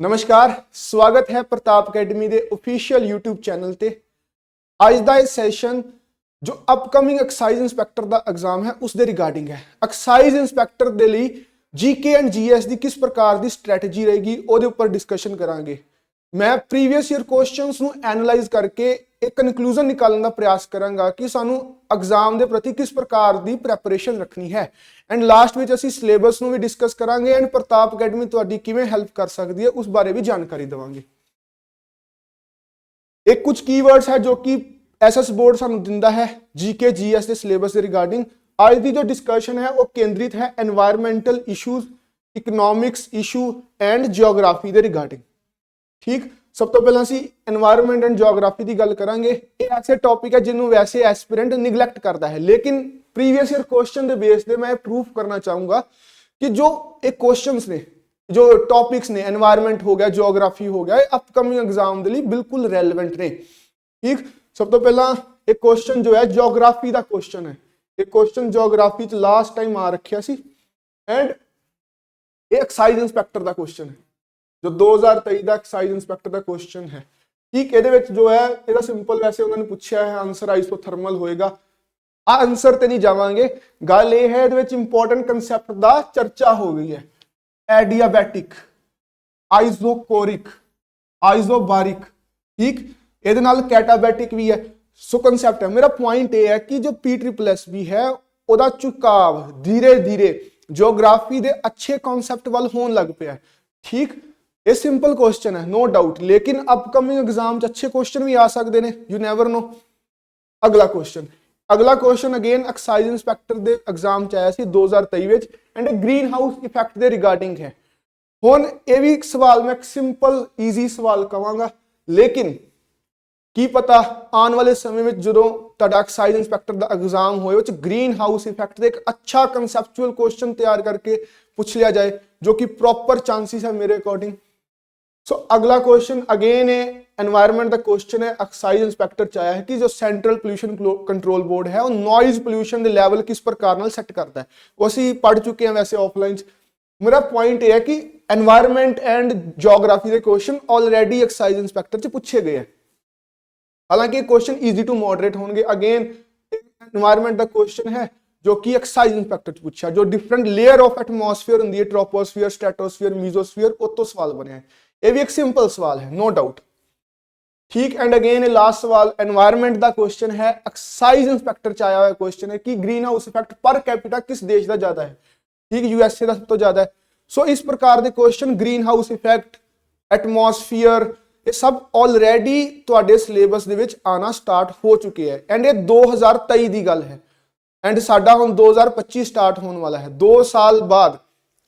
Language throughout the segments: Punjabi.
ਨਮਸਕਾਰ, ਸਵਾਗਤ ਹੈ ਪ੍ਰਤਾਪ ਅਕੈਡਮੀ ਦੇ ਅਫੀਸ਼ੀਅਲ YouTube ਚੈਨਲ ਤੇ। ਅੱਜ ਦਾ ਇਹ ਸੈਸ਼ਨ ਜੋ ਅਪਕਮਿੰਗ ਐਕਸਾਈਜ਼ ਇਨਸਪੈਕਟਰ ਦਾ ਐਗਜ਼ਾਮ ਹੈ ਉਸ ਦੇ ਰਿਗਾਰਡਿੰਗ ਹੈ। ਐਕਸਾਈਜ਼ ਇਨਸਪੈਕਟਰ ਦੇ ਲਈ ਜੀਕੇ ਐਂਡ ਜੀਐਸ ਦੀ ਕਿਸ ਪ੍ਰਕਾਰ ਦੀ ਸਟ੍ਰੈਟਜੀ ਰਹੇਗੀ, ਉਹਦੇ ਉੱਪਰ ਡਿਸਕਸ਼ਨ ਕਰਾਂਗੇ। ਮੈਂ ਪ੍ਰੀਵੀਅਸ ਈਅਰ ਕੁਐਸਚਨਸ ਨੂੰ ਐਨਾਲਾਈਜ਼ ਕਰਕੇ ਇੱਕ ਕਨਕਲੂਜਨ ਨਿਕਾਲਣ ਦਾ ਪ੍ਰਯਾਸ ਕਰਾਂਗਾ ਕਿ ਸਾਨੂੰ ਐਗਜ਼ਾਮ ਦੇ ਪ੍ਰਤੀ ਕਿਸ ਪ੍ਰਕਾਰ ਦੀ ਪ੍ਰੈਪਰੇਸ਼ਨ ਰੱਖਣੀ ਹੈ। ਐਂਡ ਲਾਸਟ ਵਿੱਚ ਅਸੀਂ ਸਿਲੇਬਸ ਨੂੰ ਵੀ ਡਿਸਕਸ ਕਰਾਂਗੇ ਐਂਡ ਪ੍ਰਤਾਪ ਅਕੈਡਮੀ ਤੁਹਾਡੀ ਕਿਵੇਂ ਹੈਲਪ ਕਰ ਸਕਦੀ ਹੈ, ਉਸ ਬਾਰੇ ਵੀ ਜਾਣਕਾਰੀ ਦਵਾਂਗੇ। ਇਹ ਕੁਝ ਕੀਵਰਡਸ ਹੈ ਜੋ ਕਿ ਐਸਐਸ ਬੋਰਡ ਸਾਨੂੰ ਦਿੰਦਾ ਹੈ ਜੀਕੇ ਜੀਐਸ ਦੇ ਸਿਲੇਬਸ ਦੇ ਰਿਗਾਰਡਿੰਗ ਅੱਜ ਦੀ ਜੋ ਡਿਸਕਸ਼ਨ ਹੈ, ਉਹ ਕੇਂਦਰਿਤ ਹੈ environmental issues economics issue and geography ਦੇ ਰਿਗਾਰਡਿੰਗ ਠੀਕ? सब तो पहला ਅਸੀਂ एनवायरमेंट एंड जोग्राफी की गल करा ਇਹ ऐसे टॉपिक है जिन्होंने वैसे एसपीरेंट निगलैक्ट करता है लेकिन प्रीवियस ईयर क्वेश्चन के बेस से मैं प्रूफ करना चाहूँगा कि जो एक क्वेश्चन ने जो टॉपिक्स ने एनवायरमेंट हो गया जोग्राफी हो गया अपकमिंग एग्ज़ाम के लिए बिल्कुल रेलिवेंट ने ठीक सब तो पहला एक क्वेश्चन जो है जोग्राफी का क्वेश्चन है एक क्वेश्चन जोग्राफी लास्ट टाइम आ रखा एंड एक्साइज इंस्पैक्टर का क्वेश्चन है ਜੋ 2023 ਦਾ ਐਕਸਾਈਜ਼ ਇੰਸਪੈਕਟਰ ਦਾ ਕੁਐਸਚਨ ਹੈ। ਠੀਕ, ਇਹਦੇ ਵਿੱਚ ਜੋ ਹੈ, ਇਹਦਾ ਸਿੰਪਲ ਵੈਸੇ ਉਹਨਾਂ ਨੇ ਪੁੱਛਿਆ ਹੈ ਆਨਸਰ ਆਈਸੋਥਰਮਲ ਹੋਏਗਾ। ਆ ਆਨਸਰ ਤੇ ਨਹੀਂ ਜਾਵਾਂਗੇ। ਗੱਲ ਇਹ ਹੈ, ਇਹਦੇ ਵਿੱਚ ਇੰਪੋਰਟੈਂਟ ਕਨਸੈਪਟ ਦਾ ਚਰਚਾ ਹੋ ਗਈ ਹੈ। ਐਡੀਆਬੈਟਿਕ ਆਈਜ਼ੋਕੋਰਿਕ ਆਈਜ਼ੋਬਾਰਿਕ ਠੀਕ? ਇਹਦੇ ਨਾਲ ਕੈਟਾਬੈਟਿਕ ਵੀ ਹੈ। ਸੋ ਕਨਸੈਪਟ ਹੈ। ਮੇਰਾ ਪੁਆਇੰਟ ਇਹ ਹੈ ਕਿ ਜੋ ਪੀ ਟ੍ਰਿਪਲ ਐਸ ਵੀ ਹੈ, ਉਹਦਾ ਝੁਕਾਵ ਧੀਰੇ ਧੀਰੇ ਜੀਓਗ੍ਰਾਫੀ ਦੇ ਅੱਛੇ ਕਨਸੈਪਟ ਵੱਲ ਹੋਣ ਲੱਗ ਪਿਆ ਠੀਕ? ਇਹ ਸਿੰਪਲ ਕੁਐਸਚਨ ਹੈ ਨੋ ਡਾਊਟ ਲੇਕਿਨ ਅਪਕਮਿੰਗ ਐਗਜ਼ਾਮ ਚ ਅੱਛੇ ਕੁਐਸਚਨ ਵੀ ਆ ਸਕਦੇ ਨੇ ਯੂ ਨੈਵਰ ਨੋ ਅਗਲਾ ਕੁਐਸਚਨ ਅਗਲਾ ਕੁਐਸਚਨ ਅਗੇਨ ਐਕਸਾਈਜ਼ ਇਨਸਪੈਕਟਰ ਦੇ ਐਗਜ਼ਾਮ ਚ ਆਇਆ ਸੀ 2023 ਵਿੱਚ ਐਂਡ ਗ੍ਰੀਨ ਹਾਊਸ ਇਫੈਕਟ ਦੇ ਰਿਗਾਰਡਿੰਗ ਹੈ ਹੁਣ ਇਹ ਵੀ ਇੱਕ ਸਵਾਲ ਮੈਂ ਇੱਕ ਸਿੰਪਲ ਈਜ਼ੀ ਸਵਾਲ ਕਵਾਂਗਾ ਲੇਕਿਨ ਕੀ ਪਤਾ ਆਉਣ ਵਾਲੇ ਸਮੇਂ ਵਿੱਚ ਜਦੋਂ ਤੁਹਾਡਾ ਐਕਸਾਈਜ਼ ਇਨਸਪੈਕਟਰ ਦਾ ਐਗਜ਼ਾਮ ਹੋਏ ਉਹ ਚ ਗ੍ਰੀਨ ਹਾਊਸ ਇਫੈਕਟ ਦੇ ਇੱਕ ਅੱਛਾ ਕਨਸੈਪਚੁਅਲ ਕੁਐਸਚਨ ਤਿਆਰ ਕਰਕੇ ਪੁੱਛ ਲਿਆ ਜਾਏ ਜੋ ਕਿ ਪ੍ਰੋਪਰ ਚਾਂਸਿਸ ਹੈ ਮੇਰੇ ਅਕੋਰਡਿੰਗ सो so, अगला क्वेश्चन अगेन है एनवायरमेंट का क्वेश्चन है एक्साइज इंस्पेक्टर चाहे है कि जो सेंट्रल पोल्यूशन कंट्रोल बोर्ड है वो नॉइज़ पोल्यूशन के लेवल किस प्रकार नाल सेट करता है। वो असी पढ़ चुके हैं वैसे ऑफलाइन मेरा पॉइंट यह है कि एनवायरमेंट एंड जोग्राफी के क्वेश्चन ऑलरेडी एक्साइज इंस्पेक्टर से पूछे गए हैं। हालाँकि क्वेश्चन ईजी टू मॉडरेट होंगे। अगेन एनवायरमेंट का क्वेश्चन है जो कि एक्साइज इंस्पेक्टर से पूछा। जो डिफरेंट लेयर ऑफ़ एटमोसफेयर होंगी है ट्रोपोस्फीयर स्ट्रेटोस्फीयर उस तो सवाल बने हैं। ਇਹ ਵੀ ਇੱਕ ਸਿੰਪਲ ਸਵਾਲ ਹੈ ਨੋ ਡਾਊਟ ਠੀਕ ਐਂਡ ਅਗੇਨ ਇਹ ਲਾਸਟ ਸਵਾਲ এনवायरमेंट ਦਾ ਕੁਐਸਚਨ ਹੈ ਐਕਸਾਈਜ਼ ਇਨਸਪੈਕਟਰ ਚ ਆਇਆ ਹੋਇਆ ਕੁਐਸਚਨ ਹੈ, ਕਿ greenhouse effect per capita ਕਿਸ ਦੇਸ਼ ਦਾ ਜ਼ਿਆਦਾ ਹੈ? ਠੀਕ ਯੂ ਐਸ ਏ ਦਾ ਸਭ ਤੋਂ ਜ਼ਿਆਦਾ ਹੈ। ਸੋ ਇਸ ਪ੍ਰਕਾਰ ਦੇ question greenhouse effect atmosphere ਇਹ ਸਭ ਆਲਰੇਡੀ ਤੁਹਾਡੇ ਸਿਲੇਬਸ ਦੇ ਵਿੱਚ ਆਣਾ ਸਟਾਰਟ ਹੋ ਚੁੱਕੇ ਹੈ। ਐਂਡ ਇਹ 2023 ਦੀ ਗੱਲ ਹੈ। ਐਂਡ ਸਾਡਾ ਹੁਣ 2025 ਸਟਾਰਟ ਹੋਣ ਵਾਲਾ ਹੈ। 2 ਸਾਲ ਬਾਅਦ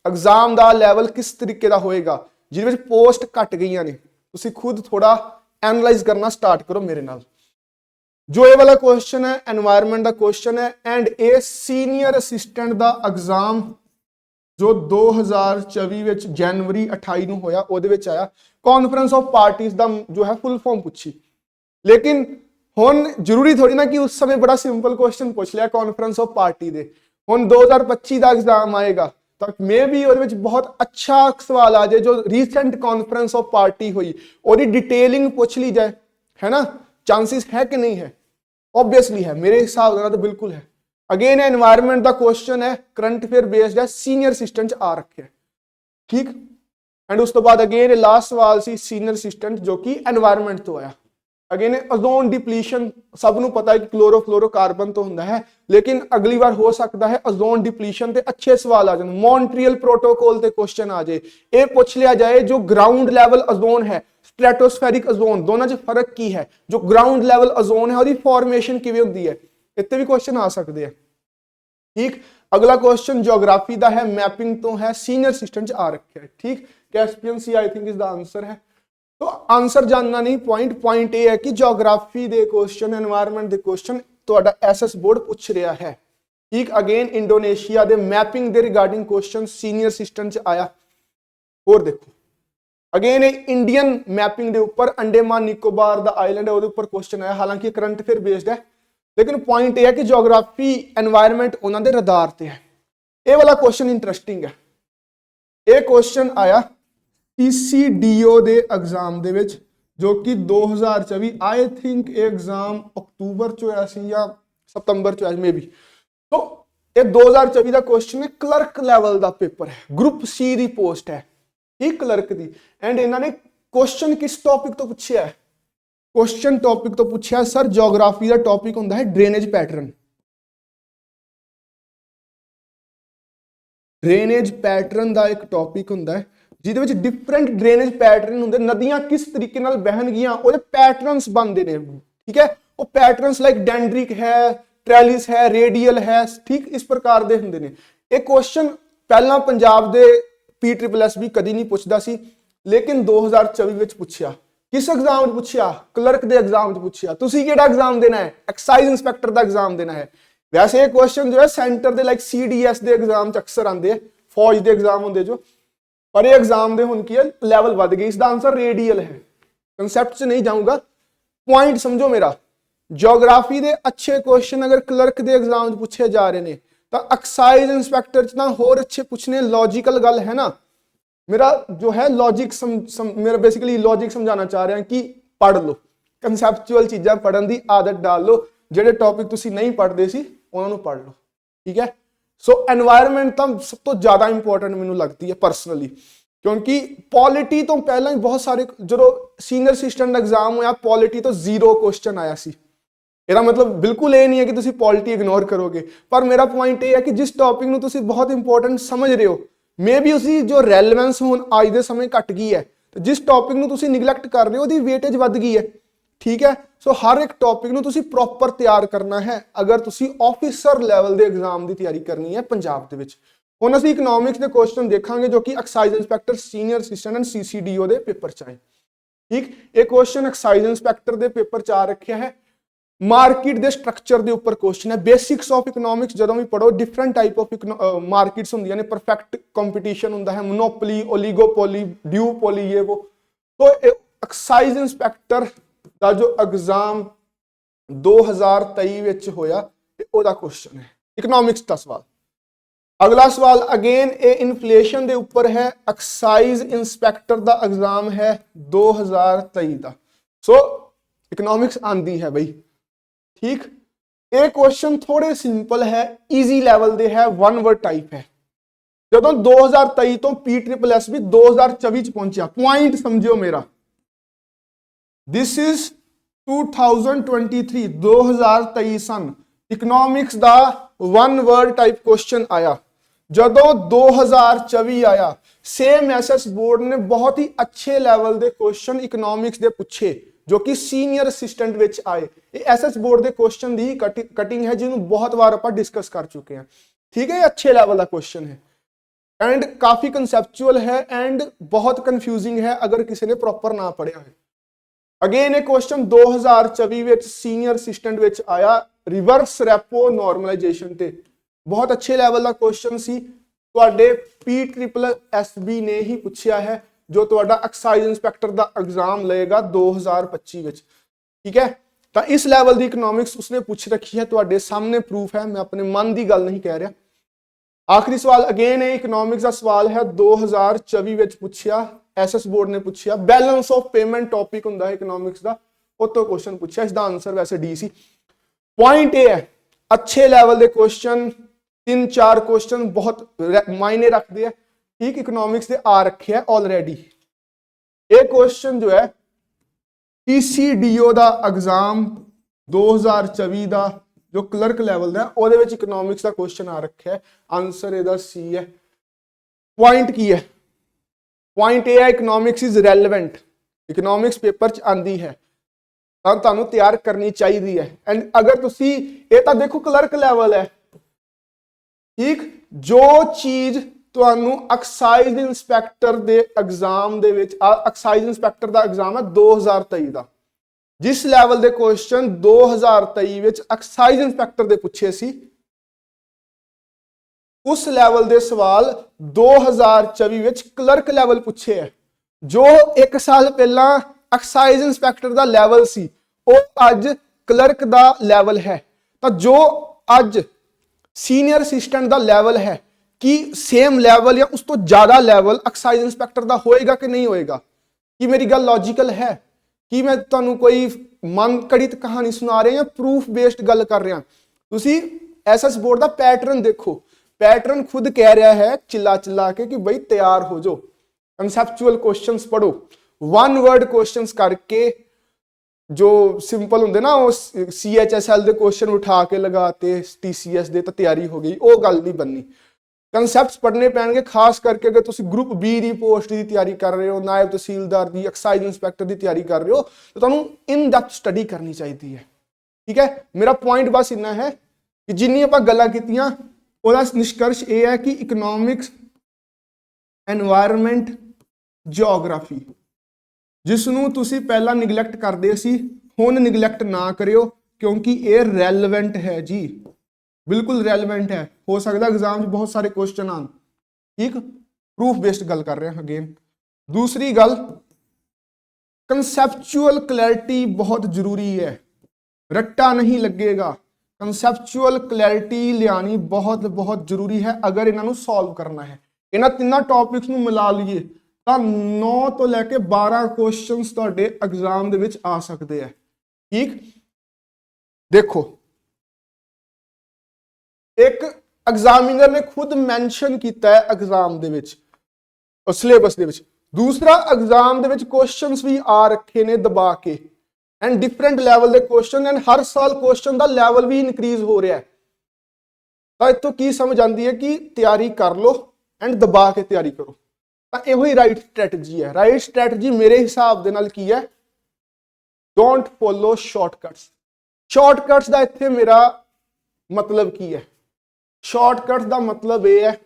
ਐਗਜ਼ਾਮ ਦਾ ਲੈਵਲ ਕਿਸ ਤਰੀਕੇ ਦਾ ਹੋਏਗਾ? ਜਿਹਦੇ ਵਿੱਚ ਪੋਸਟ ਘਟ ਗਈਆਂ ਨੇ। ਤੁਸੀਂ ਖੁਦ ਥੋੜਾ ਐਨਲਾਈਜ਼ ਕਰਨਾ ਸਟਾਰਟ ਕਰੋ ਮੇਰੇ ਨਾਲ। ਜੋ ਇਹ ਵਾਲਾ ਕੁਐਸਚਨ ਹੈ এনवायरमेंट ਦਾ ਕੁਐਸਚਨ ਹੈ ਐਂਡ ਇਹ ਸੀਨੀਅਰ ਅਸਿਸਟੈਂਟ ਦਾ ਐਗਜ਼ਾਮ ਜੋ 2024 ਵਿੱਚ ਜਨਵਰੀ 28 ਨੂੰ ਹੋਇਆ, ਉਹਦੇ ਵਿੱਚ ਆਇਆ। ਕਾਨਫਰੰਸ ਆਫ ਪਾਰਟੀਆਂ ਦਾ ਜੋ ਹੈ ਫੁੱਲ ਫਾਰਮ ਪੁੱਛੀ। ਲੇਕਿਨ ਹੁਣ ਜ਼ਰੂਰੀ ਥੋੜੀ ਨਾ ਕਿ ਉਸ ਸਮੇਂ ਬੜਾ ਸਿੰਪਲ ਕੁਐਸਚਨ ਪੁੱਛ ਲਿਆ ਕਾਨਫਰੰਸ ਆਫ ਪਾਰਟੀ ਦੇ। ਹੁਣ 2025 ਦਾ ਐਗਜ਼ਾਮ ਆਏਗਾ। ਤਾਂ ਮੇ ਵੀ ਉਹਦੇ ਵਿੱਚ ਬਹੁਤ ਅੱਛਾ ਸਵਾਲ ਆ ਜਾਏ ਜੋ ਰੀਸੈਂਟ ਕਾਨਫਰੰਸ ਆਫ ਪਾਰਟੀ ਹੋਈ, ਉਹਦੀ ਡਿਟੇਲਿੰਗ ਪੁੱਛ ਲਈ ਜਾਏ ਹੈਨਾ ਚਾਂਸਸ ਹੈ ਕਿ ਨਹੀਂ ਹੈ? ਆਬਵੀਅਸਲੀ ਹੈ, ਮੇਰੇ ਹਿਸਾਬ ਨਾਲ ਤਾਂ ਬਿਲਕੁਲ ਹੈ। ਅਗੇਨ ਇਹ এনवायरमेंट ਦਾ ਕੁਐਸਚਨ ਹੈ ਕਰੰਟ ਅਫੇਅਰ ਬੇਸਡ ਹੈ ਸੀਨੀਅਰ ਅਸਿਸਟੈਂਟ ਚ ਆ ਰੱਖਿਆ ਠੀਕ? ਐਂਡ ਉਸ ਤੋਂ ਬਾਅਦ ਅਗੇਨ ਇਹ ਲਾਸਟ ਸਵਾਲ ਸੀ ਸੀਨੀਅਰ ਅਸਿਸਟੈਂਟ ਜੋ ਕਿ এনवायरमेंट ਤੋਂ ਆਇਆ। ਅਗੇਨ ਓਜ਼ੋਨ ਡਿਪਲੀਸ਼ਨ ਸਭ ਨੂੰ ਪਤਾ ਹੈ ਕਿ ਕਲੋਰੋਫਲੋਰੋਕਾਰਬਨ ਤੋਂ ਹੁੰਦਾ ਹੈ, ਲੇਕਿਨ ਅਗਲੀ ਵਾਰ ਹੋ ਸਕਦਾ ਹੈ ਓਜ਼ੋਨ ਡਿਪਲੀਸ਼ਨ ਤੇ ਅੱਛੇ ਸਵਾਲ ਆ ਜਾਣ। ਮੌਂਟਰੀਅਲ ਪ੍ਰੋਟੋਕੋਲ ਤੇ ਕੁਐਸਚਨ ਆ ਜਾਏ ਇਹ ਪੁੱਛ ਲਿਆ ਜਾਏ ਜੋ ਗਰਾਊਂਡ ਲੈਵਲ ਓਜ਼ੋਨ ਹੈ ਸਟ੍ਰੈਟੋਸਫੈਰਿਕ ਓਜ਼ੋਨ ਦੋਨਾਂ 'ਚ ਫ਼ਰਕ ਕੀ ਹੈ? ਜੋ ਗਰਾਊਂਡ ਲੈਵਲ ਓਜ਼ੋਨ ਹੈ, ਉਹਦੀ ਫਾਰਮੇਸ਼ਨ ਕਿਵੇਂ ਹੁੰਦੀ ਹੈ? ਇੱਥੇ ਵੀ ਕੁਐਸਚਨ ਆ ਸਕਦੇ ਆ। ਠੀਕ? ਅਗਲਾ ਕੁਐਸਚਨ ਜੀਓਗ੍ਰਾਫੀ ਦਾ ਹੈ ਮੈਪਿੰਗ ਤੋਂ ਹੈ ਸੀਨੀਅਰ ਅਸਿਸਟੈਂਟ ਚ ਆ ਰੱਖਿਆ ਠੀਕ? ਕੈਸਪੀਅਨ ਸੀ ਆਈ ਥਿੰਕ ਇਸ ਦਾ ਆਨਸਰ ਹੈ। तो ਆਨਸਰ ਜਾਨਣਾ ਨਹੀਂ ਪੁਆਇੰਟ ਪੁਆਇੰਟ ਇਹ ਹੈ ਕਿ ਜੋਗ੍ਰਾਫੀ ਦੇ ਕੁਐਸਚਨ এনवायरमेंट ਦੇ ਕੁਐਸਚਨ ਤੁਹਾਡਾ ਐਸਐਸ ਬੋਰਡ ਪੁੱਛ ਰਿਹਾ ਹੈ। ਇੱਕ ਅਗੇਨ ਇੰਡੋਨੇਸ਼ੀਆ ਦੇ ਮੈਪਿੰਗ ਦੇ ਰਿਗਾਰਡਿੰਗ ਕੁਐਸਚਨ ਸੀਨੀਅਰ ਸਿਸਟਮ ਚ ਆਇਆ। ਹੋਰ ਦੇਖੋ। ਅਗੇਨ ਇਹ ਇੰਡੀਅਨ ਮੈਪਿੰਗ ਦੇ ਉੱਪਰ ਅੰਡੇਮਾਨ ਨਿਕੋਬਾਰ ਦਾ ਆਈਲੈਂਡ ਹੈ, ਉਹਦੇ ਉੱਪਰ ਕੁਐਸਚਨ ਆਇਆ। ਹਾਲਾਂਕਿ ਕਰੰਟ ਅਫੇਅਰ ਬੇਸਡ ਹੈ। ਲੇਕਿਨ ਪੁਆਇੰਟ ਇਹ ਹੈ ਕਿ ਜੋਗ੍ਰਾਫੀ এনवायरमेंट ਉਹਨਾਂ ਦੇ ਰਡਾਰ ਤੇ ਹੈ। ਇਹ ਵਾਲਾ ਕੁਐਸਚਨ ਇੰਟਰਸਟਿੰਗ ਹੈ। ਇਹ ਕੁਐਸਚਨ ਆਇਆ। ਪੀਸੀਡੀਓ ਦੇ ਐਗਜ਼ਾਮ ਦੇ ਵਿੱਚ, ਜੋ ਕਿ 2024 ਆਈ ਥਿੰਕ ਇਹ ਐਗਜ਼ਾਮ ਅਕਤੂਬਰ ਚ ਹੋਇਆ ਸੀ ਜਾਂ ਸਤੰਬਰ ਚ ਹੋਇਆ ਸੀ ਮੇਬੀ ਸੋ ਇਹ 2024 ਦਾ ਕੁਐਸਚਨ ਹੈ ਕਲਰਕ ਲੈਵਲ ਦਾ ਪੇਪਰ ਹੈ ਗਰੁੱਪ ਸੀ ਦੀ ਪੋਸਟ ਹੈ, ਇਹ ਕਲਰਕ ਦੀ. ਐਂਡ ਇਹਨਾਂ ਨੇ ਕੁਐਸਚਨ ਕਿਸ ਟੌਪਿਕ ਤੋਂ ਪੁੱਛਿਆ ਹੈ? ਕੁਐਸਚਨ ਟੌਪਿਕ ਤੋਂ ਪੁੱਛਿਆ, ਸਰ ਜੀਓਗ੍ਰਾਫੀ ਦਾ ਟੌਪਿਕ ਹੁੰਦਾ ਹੈ ਡਰੇਨੇਜ ਪੈਟਰਨ ਡਰੇਨੇਜ ਪੈਟਰਨ ਦਾ ਇੱਕ ਟੌਪਿਕ ਹੁੰਦਾ ਹੈ ਜਿਹਦੇ ਵਿੱਚ ਡਿਫਰੈਂਟ ਡਰੇਨੇਜ ਪੈਟਰਨ ਹੁੰਦੇ, ਨਦੀਆਂ ਕਿਸ ਤਰੀਕੇ ਨਾਲ ਵਹਿਣਗੀਆਂ, ਉਹਦੇ ਪੈਟਰਨਸ ਬਣਦੇ ਨੇ। ਠੀਕ ਹੈ? ਉਹ ਪੈਟਰਨਸ ਲਾਈਕ ਡੈਂਡ੍ਰਿਕ ਹੈ ਟ੍ਰੈਲਿਸ ਹੈ ਰੇਡੀਅਲ ਹੈ, ਠੀਕ ਇਸ ਪ੍ਰਕਾਰ ਦੇ ਹੁੰਦੇ ਨੇ। ਇਹ ਕੁਐਸਚਨ ਪਹਿਲਾਂ ਪੰਜਾਬ ਦੇ ਪੀ ਟ੍ਰਿਪਲ ਐਸ ਵੀ ਕਦੀ ਨਹੀਂ ਪੁੱਛਦਾ ਸੀ, ਲੇਕਿਨ 2024 ਵਿੱਚ ਪੁੱਛਿਆ। ਕਿਸ ਐਗਜ਼ਾਮ ਵਿੱਚ ਪੁੱਛਿਆ? ਕਲਰਕ ਦੇ ਐਗਜ਼ਾਮ ਵਿੱਚ ਪੁੱਛਿਆ। ਤੁਸੀਂ ਕਿਹੜਾ ਐਗਜ਼ਾਮ ਦੇਣਾ ਹੈ? ਐਕਸਾਈਜ਼ ਇੰਸਪੈਕਟਰ ਦਾ ਐਗਜ਼ਾਮ ਦੇਣਾ ਹੈ। ਵੈਸੇ ਇਹ ਕੁਐਸਚਨ ਜੋ ਹੈ ਸੈਂਟਰ ਦੇ ਲਾਈਕ ਸੀਡੀਐਸ ਦੇ ਐਗਜ਼ਾਮ ਚ ਅਕਸਰ ਆਉਂਦੇ ਆ, ਫੌਜ ਦੇ ਐਗਜ਼ਾਮ ਹੁੰਦੇ ਜੋ। ਪਰ ਇਹ ਐਗਜ਼ਾਮ ਦੇ ਹੁਣ ਕੀ ਹੈ ਲੈਵਲ ਵੱਧ ਗਈ ਇਸ ਦਾ ਆਨਸਰ ਰੇਡੀਅਲ ਹੈ। ਕਨਸੈਪਟ 'ਚ ਨਹੀਂ ਜਾਊਂਗਾ। ਪੁਆਇੰਟ ਸਮਝੋ ਮੇਰਾ। ਜੀਓਗ੍ਰਾਫੀ ਦੇ ਅੱਛੇ ਕੁਐਸਚਨ ਅਗਰ ਕਲਰਕ ਦੇ ਐਗਜ਼ਾਮ 'ਚ ਪੁੱਛੇ ਜਾ ਰਹੇ ਨੇ, ਤਾਂ ਐਕਸਾਈਜ਼ ਇੰਸਪੈਕਟਰ 'ਚ ਤਾਂ ਹੋਰ ਅੱਛੇ ਪੁੱਛਨੇ ਲੌਜੀਕਲ ਗੱਲ ਹੈ ਨਾ। ਮੇਰਾ ਜੋ ਹੈ ਲੌਜੀਕ ਮੇਰਾ ਬੇਸਿਕਲੀ ਲੌਜੀਕ ਸਮਝਾਉਣਾ ਚਾਹ ਰਿਹਾ ਕਿ ਪੜ੍ਹ ਲਓ। ਕਨਸੈਪਚੁਅਲ ਚੀਜ਼ਾਂ ਪੜ੍ਹਨ ਦੀ ਆਦਤ ਡਾਲ ਲਓ। ਜਿਹੜੇ ਟੌਪਿਕ ਤੁਸੀਂ ਨਹੀਂ ਪੜ੍ਹਦੇ ਸੀ, ਉਹਨਾਂ ਨੂੰ ਪੜ੍ਹ ਲਓ। ਠੀਕ ਹੈ? ਸੋ এনवायरमेंट ਤਾਂ ਸਭ ਤੋਂ ਜ਼ਿਆਦਾ ਇੰਪੋਰਟੈਂਟ ਮੈਨੂੰ ਲੱਗਦੀ ਹੈ ਪਰਸਨਲੀ ਕਿਉਂਕਿ ਪੋਲਿਟੀ ਤੋਂ ਪਹਿਲਾਂ ਹੀ ਬਹੁਤ ਸਾਰੇ, ਜਦੋਂ ਸੀਨੀਅਰ ਅਸਿਸਟੈਂਟ ਐਗਜ਼ਾਮ ਹੋਇਆ ਪੋਲਿਟੀ ਤੋਂ ਜ਼ੀਰੋ ਕੁਐਸਚਨ ਆਇਆ ਸੀ। ਇਹਦਾ ਮਤਲਬ ਬਿਲਕੁਲ ਇਹ ਨਹੀਂ ਹੈ ਕਿ ਤੁਸੀਂ ਪੋਲਿਟੀ ਇਗਨੋਰ ਕਰੋਗੇ, ਪਰ ਮੇਰਾ ਪੁਆਇੰਟ ਇਹ ਹੈ ਕਿ ਜਿਸ ਟੌਪਿਕ ਨੂੰ ਤੁਸੀਂ ਬਹੁਤ ਇੰਪੋਰਟੈਂਟ ਸਮਝ ਰਹੇ ਹੋ ਮੇਬੀ ਉਸਦੀ ਜੋ ਰੈਲੇਵੈਂਸ ਹੁਣ ਅੱਜ ਦੇ ਸਮੇਂ ਘਟ ਗਈ ਹੈ, ਤੇ ਜਿਸ ਟੌਪਿਕ ਨੂੰ ਤੁਸੀਂ ਨਿਗਲੈਕਟ ਕਰ ਰਹੇ ਹੋ, ਉਹਦੀ ਵੇਟੇਜ ਵੱਧ ਗਈ ਹੈ। ਠੀਕ ਹੈ? ਸੋ ਹਰ ਇੱਕ ਟੌਪਿਕ ਨੂੰ ਤੁਸੀਂ ਪ੍ਰੋਪਰ ਤਿਆਰ ਕਰਨਾ ਹੈ, ਅਗਰ ਤੁਸੀਂ ਆਫੀਸਰ ਲੈਵਲ ਦੇ ਐਗਜ਼ਾਮ ਦੀ ਤਿਆਰੀ ਕਰਨੀ ਹੈ ਪੰਜਾਬ ਦੇ ਵਿੱਚ। ਹੁਣ ਅਸੀਂ ਇਕਨੋਮਿਕਸ ਦੇ ਕੁਐਸਚਨ ਦੇਖਾਂਗੇ ਜੋ ਕਿ excise inspector senior assistant and CCDO ਦੇ ਪੇਪਰ ਚ ਆਏ। ਠੀਕ? ਇਹ ਕੁਐਸਚਨ ਐਕਸਾਈਜ਼ ਇੰਸਪੈਕਟਰ ਦੇ ਪੇਪਰ ਚ ਆ ਰੱਖਿਆ ਹੈ। ਮਾਰਕੀਟ ਦੇ ਸਟਰਕਚਰ ਦੇ ਉੱਪਰ ਕੁਐਸਚਨ ਹੈ। ਬੇਸਿਕਸ ਆਫ ਇਕਨੋਮਿਕਸ ਜਦੋਂ ਵੀ ਪੜੋ ਡਿਫਰੈਂਟ ਟਾਈਪ ਆਫ ਮਾਰਕੀਟਸ ਹੁੰਦੀਆਂ ਨੇ। ਪਰਫੈਕਟ ਕੰਪੀਟੀਸ਼ਨ ਹੁੰਦਾ ਹੈ। ਮੋਨੋਪੋਲੀ ਓਲੀਗੋਪੋਲੀ ਡਿਊਪੋਲੀ ਇਹ ਉਹ ਤੋ ਐਕਸਾਈਜ਼ ਇੰਸਪੈਕਟਰ ਦਾ ਜੋ ਐਗਜ਼ਾਮ 2023 ਵਿੱਚ ਹੋਇਆ ਇਹ ਉਹਦਾ ਕੁਐਸਚਨ ਹੈ। ਇਕਨੋਮਿਕਸ ਦਾ ਸਵਾਲ। ਅਗਲਾ ਸਵਾਲ ਅਗੇਨ ਇਹ ਇਨਫਲੇਸ਼ਨ ਦੇ ਉੱਪਰ ਹੈ ਐਕਸਾਈਜ਼ ਇੰਸਪੈਕਟਰ ਦਾ ਐਗਜ਼ਾਮ ਹੈ 2023 ਦਾ। ਸੋ ਇਕਨੋਮਿਕਸ ਆਂਦੀ ਹੈ ਬਈ। ਠੀਕ? ਇਹ ਕੁਐਸਚਨ ਥੋੜੇ ਸਿੰਪਲ ਹੈ ਈਜ਼ੀ ਲੈਵਲ ਦੇ ਹੈ ਵਨ ਵਰਡ ਟਾਈਪ ਹੈ। ਜਦੋਂ 2023 ਤੋਂ ਪੀ ਟ੍ਰਿਪਲ ਐਸ ਵੀ 2024 ਚ ਪਹੁੰਚਿਆ ਪੁਆਇੰਟ ਸਮਝਿਓ ਮੇਰਾ। This is 2023 2023 ਸਨ ਇਕਨੋਮਿਕਸ ਦਾ ਵਨ ਵਰਡ ਟਾਈਪ ਕੁਐਸਚਨ ਆਇਆ ਜਦੋਂ 2024 ਆਇਆ ਸੇਮ ਐਸਐਸ ਬੋਰਡ ਨੇ ਬਹੁਤ ਹੀ ਅੱਛੇ ਲੈਵਲ ਦੇ ਕੁਐਸਚਨ ਇਕਨੋਮਿਕਸ ਦੇ ਪੁੱਛੇ ਜੋ ਕਿ ਸੀਨੀਅਰ ਅਸਿਸਟੈਂਟ ਵਿੱਚ ਆਏ ਇਹ ਐਸਐਸ ਬੋਰਡ ਦੇ ਕੁਐਸਚਨ ਦੀ ਕਟਿੰਗ ਹੈ ਜਿਹਨੂੰ ਬਹੁਤ ਵਾਰ ਆਪਾਂ ਡਿਸਕਸ ਕਰ ਚੁੱਕੇ ਹਾਂ ਠੀਕ ਹੈ ਇਹ ਅੱਛੇ ਲੈਵਲ ਦਾ ਕੁਐਸਚਨ ਹੈ ਐਂਡ ਕਾਫੀ ਕਨਸੈਪਚੁਅਲ ਹੈ ਐਂਡ ਬਹੁਤ ਕਨਫਿਊਜ਼ਿੰਗ ਹੈ ਅਗਰ ਕਿਸੇ ਨੇ ਪ੍ਰੋਪਰ ਨਾ ਪੜਿਆ ਹੋਵੇ ਅਗੇਨ ਇਹ ਕੁਐਸਚਨ 2024 ਵਿੱਚ ਸੀਨੀਅਰ ਅਸਿਸਟੈਂਟ ਵਿੱਚ ਆਇਆ ਰਿਵਰਸ ਰੈਪੋ ਨਾਰਮਲਾਈਜੇਸ਼ਨ ਤੇ। ਬਹੁਤ ਅੱਛੇ ਲੈਵਲ ਦਾ ਕੁਐਸਚਨ ਸੀ। ਤੁਹਾਡੇ ਪੀ ਟ੍ਰਿਪਲ ਐਸਬੀ ਨੇ ਹੀ ਪੁੱਛਿਆ ਹੈ, ਜੋ ਤੁਹਾਡਾ ਐਕਸਾਈਜ਼ ਇੰਸਪੈਕਟਰ ਦਾ ਐਗਜ਼ਾਮ ਲਏਗਾ 2025 ਵਿੱਚ। ਠੀਕ ਹੈ? ਤਾਂ ਇਸ ਲੈਵਲ ਦੀ ਇਕਨੋਮਿਕਸ ਉਸਨੇ ਪੁੱਛ ਰੱਖੀ ਹੈ, ਤੁਹਾਡੇ ਸਾਹਮਣੇ ਪ੍ਰੂਫ ਹੈ, ਮੈਂ ਆਪਣੇ ਮਨ ਦੀ ਗੱਲ ਨਹੀਂ ਕਹਿ ਰਿਹਾ। ਆਖਰੀ ਸਵਾਲ ਅਗੇਨ ਇਹ ਇਕਨੋਮਿਕਸ ਦਾ ਸਵਾਲ ਹੈ। 2024 ਵਿੱਚ ਪੁੱਛਿਆ ਐਸਐਸ ਬੋਰਡ ਨੇ ਪੁੱਛਿਆ ਬੈਲੈਂਸ ਆਫ ਪੇਮੈਂਟ ਟੌਪਿਕ ਹੁੰਦਾ ਹੈ ਇਕਨੋਮਿਕਸ ਦਾ ਉਹ ਕੁਐਸਚਨ ਪੁੱਛਿਆ ਇਸ ਦਾ ਆਨਸਰ ਵੈਸੇ ਡੀ ਸੀ। ਪੁਆਇੰਟ ਇਹ ਹੈ, ਅੱਛੇ ਲੈਵਲ ਦੇ ਕੁਐਸਚਨ ਤਿੰਨ ਚਾਰ ਕੁਐਸਚਨ ਬਹੁਤ ਮਾਇਨੇ ਰੱਖਦੇ ਆ। ਠੀਕ ਇਕਨੋਮਿਕਸ ਦੇ ਆ ਰੱਖਿਆ ਆਲਰੇਡੀ ਇਹ ਕੁਐਸਚਨ ਜੋ ਹੈ ਪੀਸੀਡੀਓ ਦਾ ਐਗਜ਼ਾਮ 2024 ਦਾ ਜੋ ਕਲਰਕ ਲੈਵਲ ਦਾ, ਉਹਦੇ ਵਿੱਚ ਇਕਨੋਮਿਕਸ ਦਾ ਕੁਐਸਚਨ ਆ ਰੱਖਿਆ। ਹੈ ਆਨਸਰ ਇਹਦਾ ਸੀ ਹੈ। ਪੁਆਇੰਟ ਕੀ ਹੈ? ਪੁਆਇੰਟ ਇਹ ਹੈ economics is relevant economics paper ਚ ਆਂਦੀ ਹੈ। ਤਾਂ ਤੁਹਾਨੂੰ ਤਿਆਰ ਕਰਨੀ ਚਾਹੀਦੀ ਹੈ। ਐਂਡ ਅਗਰ ਤੁਸੀਂ, ਇਹ ਤਾਂ ਦੇਖੋ ਕਲਰਕ ਲੈਵਲ ਹੈ। ਠੀਕ? ਜੋ ਚੀਜ਼ ਤੁਹਾਨੂੰ ਐਕਸਾਈਜ਼ ਇੰਸਪੈਕਟਰ ਦੇ ਐਗਜ਼ਾਮ ਦੇ ਵਿੱਚ ਐਕਸਾਈਜ਼ ਇੰਸਪੈਕਟਰ ਦਾ ਐਗਜ਼ਾਮ ਹੈ 2023 ਦਾ। ਜਿਸ ਲੈਵਲ ਦੇ ਕੁਐਸਚਨ 2023 ਵਿੱਚ ਐਕਸਾਈਜ਼ ਇੰਸਪੈਕਟਰ ਦੇ ਪੁੱਛੇ ਸੀ ਉਸ ਲੈਵਲ ਦੇ ਸਵਾਲ 2024 ਵਿੱਚ ਕਲਰਕ ਲੈਵਲ ਪੁੱਛੇ ਹੈ ਜੋ 1 ਸਾਲ ਪਹਿਲਾਂ ਐਕਸਾਈਜ਼ ਇੰਸਪੈਕਟਰ ਦਾ ਲੈਵਲ ਸੀ, ਉਹ ਅੱਜ ਕਲਰਕ ਦਾ ਲੈਵਲ ਹੈ। ਤਾਂ ਜੋ ਅੱਜ ਸੀਨੀਅਰ ਅਸਿਸਟੈਂਟ ਦਾ ਲੈਵਲ ਹੈ, ਕਿ ਸੇਮ ਲੈਵਲ ਜਾਂ ਉਸ ਤੋਂ ਜ਼ਿਆਦਾ ਲੈਵਲ ਐਕਸਾਈਜ਼ ਇੰਸਪੈਕਟਰ ਦਾ ਹੋਏਗਾ ਕਿ ਨਹੀਂ ਹੋਏਗਾ? ਕੀ ਮੇਰੀ ਗੱਲ ਲੌਜੀਕਲ ਹੈ? ਕੀ ਮੈਂ ਤੁਹਾਨੂੰ ਕੋਈ ਮਨ ਕੜਿਤ ਕਹਾਣੀ ਸੁਣਾ ਰਿਹਾ ਜਾਂ ਪ੍ਰੂਫ ਬੇਸਡ ਗੱਲ ਕਰ ਰਿਹਾ? ਤੁਸੀਂ ਐਸਐਸ ਬੋਰਡ ਦਾ ਪੈਟਰਨ ਦੇਖੋ। ਪੈਟਰਨ ਖੁਦ ਕਹਿ ਰਿਹਾ ਹੈ, ਚਿੱਲਾ ਚਿੱਲਾ ਕੇ ਕਿ ਬਈ ਤਿਆਰ ਹੋ ਜਾਓ। ਕਨਸੈਪਚੁਅਲ ਕੁਐਸਚਨਸ ਪੜੋ ਵਨ ਵਰਡ ਕੁਐਸਚਨਸ ਕਰਕੇ ਜੋ ਸਿੰਪਲ ਹੁੰਦੇ ਨਾ, ਉਹ ਸੀਐਚਐਸਐਲ ਦੇ ਕੁਐਸਚਨ ਉਠਾ ਕੇ ਲਗਾਤੇ ਟੀਸੀਐਸ ਦੇ ਤਾਂ ਤਿਆਰੀ ਹੋ ਗਈ, ਉਹ ਗੱਲ ਨਹੀਂ ਬੰਨੀ ਕਨਸੈਪਟਸ ਪੜਨੇ ਪੈਣਗੇ, ਖਾਸ ਕਰਕੇ ਅਗਰ ਤੁਸੀਂ ਗਰੁੱਪ ਬੀ ਦੀ ਪੋਸਟ ਦੀ ਤਿਆਰੀ ਕਰ ਰਹੇ ਹੋ, ਨਾਇਬ ਤਹਿਸੀਲਦਾਰ ਦੀ ਐਕਸਾਈਜ਼ ਇੰਸਪੈਕਟਰ ਦੀ ਤਿਆਰੀ ਕਰ ਰਹੇ ਹੋ, ਤਾਂ ਤੁਹਾਨੂੰ ਇਨ ਡੈਪਥ ਸਟੱਡੀ ਕਰਨੀ ਚਾਹੀਦੀ ਹੈ। ਠੀਕ ਹੈ? ਮੇਰਾ ਪੁਆਇੰਟ ਬਸ ਇੰਨਾ ਹੈ ਕਿ ਜਿੰਨੀ ਆਪਾਂ ਗੱਲਾਂ ਕੀਤੀਆਂ ਉਹਦਾ ਨਿਸ਼ਕਰਸ਼ ਇਹ ਹੈ ਕਿ ਇਕਨੋਮਿਕਸ এনवायरमेंट ਜੀਓਗ੍ਰਾਫੀ ਜਿਸ ਨੂੰ ਤੁਸੀਂ ਪਹਿਲਾਂ ਨਿਗਲੈਕਟ ਕਰਦੇ ਸੀ, ਹੁਣ ਨਿਗਲੈਕਟ ਨਾ ਕਰਿਓ, ਕਿਉਂਕਿ ਇਹ ਰੈਲੇਵੈਂਟ ਹੈ ਜੀ। ਬਿਲਕੁਲ ਰੈਲੇਵੈਂਟ ਹੈ। ਹੋ ਸਕਦਾ ਐਗਜ਼ਾਮ 'ਚ ਬਹੁਤ ਸਾਰੇ ਕੁਐਸਚਨ ਆਣ ਠੀਕ ਪ੍ਰੂਫ ਬੇਸਡ ਗੱਲ ਕਰ ਰਹੇ ਹਾਂ ਅਗੇਨ ਦੂਸਰੀ ਗੱਲ ਕਨਸੈਪਚੁਅਲ ਕਲੈਰਿਟੀ ਬਹੁਤ ਜ਼ਰੂਰੀ ਹੈ। ਰੱਟਾ ਨਹੀਂ ਲੱਗੇਗਾ। ਕਨਸੈਪਚੁਅਲ ਕਲੈਰਿਟੀ ਲਿਆਣੀ ਬਹੁਤ ਬਹੁਤ ਜ਼ਰੂਰੀ ਹੈ, ਅਗਰ ਇਹਨਾਂ ਨੂੰ ਸੋਲਵ ਕਰਨਾ ਹੈ। ਇਹਨਾਂ ਤਿੰਨਾਂ ਟੌਪਿਕਸ ਨੂੰ ਮਿਲਾ ਲਈਏ, ਤਾਂ 9 ਤੋਂ ਲੈ ਕੇ 12 ਕੁਐਸਚਨਸ ਤੁਹਾਡੇ ਐਗਜ਼ਾਮ ਦੇ ਵਿੱਚ ਆ ਸਕਦੇ ਆ ਠੀਕ? ਦੇਖੋ। ਇੱਕ ਐਗਜ਼ਾਮੀਨਰ ਨੇ ਖੁਦ ਮੈਂਸ਼ਨ ਕੀਤਾ ਹੈ ਐਗਜ਼ਾਮ ਦੇ ਵਿੱਚ ਸਿਲੇਬਸ ਦੇ ਵਿੱਚ। ਦੂਸਰਾ ਐਗਜ਼ਾਮ ਦੇ ਵਿੱਚ ਕੁਐਸਚਨਸ ਵੀ ਆ ਰੱਖੇ ਨੇ ਦਬਾ ਕੇ। ਐਂਡ ਡਿਫਰੈਂਟ ਲੈਵਲ ਦੇ ਕੁਐਸਚਨ ਐਂਡ ਹਰ ਸਾਲ ਕੁਐਸਚਨ ਦਾ ਲੈਵਲ ਵੀ ਇਨਕਰੀਜ਼ ਹੋ ਰਿਹਾ ਹੈ। ਤਾਂ ਇਤੋਂ ਕੀ ਸਮਝ ਆਉਂਦੀ ਹੈ ਕਿ ਤਿਆਰੀ ਕਰ ਲਓ ਐਂਡ ਦਬਾ ਕੇ ਤਿਆਰੀ ਕਰੋ। ਤਾਂ ਇਹੋ ਹੀ ਰਾਈਟ ਸਟ੍ਰੈਟਜੀ ਹੈ। ਰਾਈਟ ਸਟ੍ਰੈਟਜੀ ਮੇਰੇ ਹਿਸਾਬ ਦੇ ਨਾਲ ਕੀ ਹੈ? ਡੋਂਟ ਫੋਲੋ ਸ਼ਾਰਟਕਟਸ ਸ਼ਾਰਟਕਟਸ ਦਾ ਇੱਥੇ ਮੇਰਾ ਮਤਲਬ ਕੀ ਹੈ? ਸ਼ਾਰਟਕਟਸ ਦਾ ਮਤਲਬ ਇਹ ਹੈ।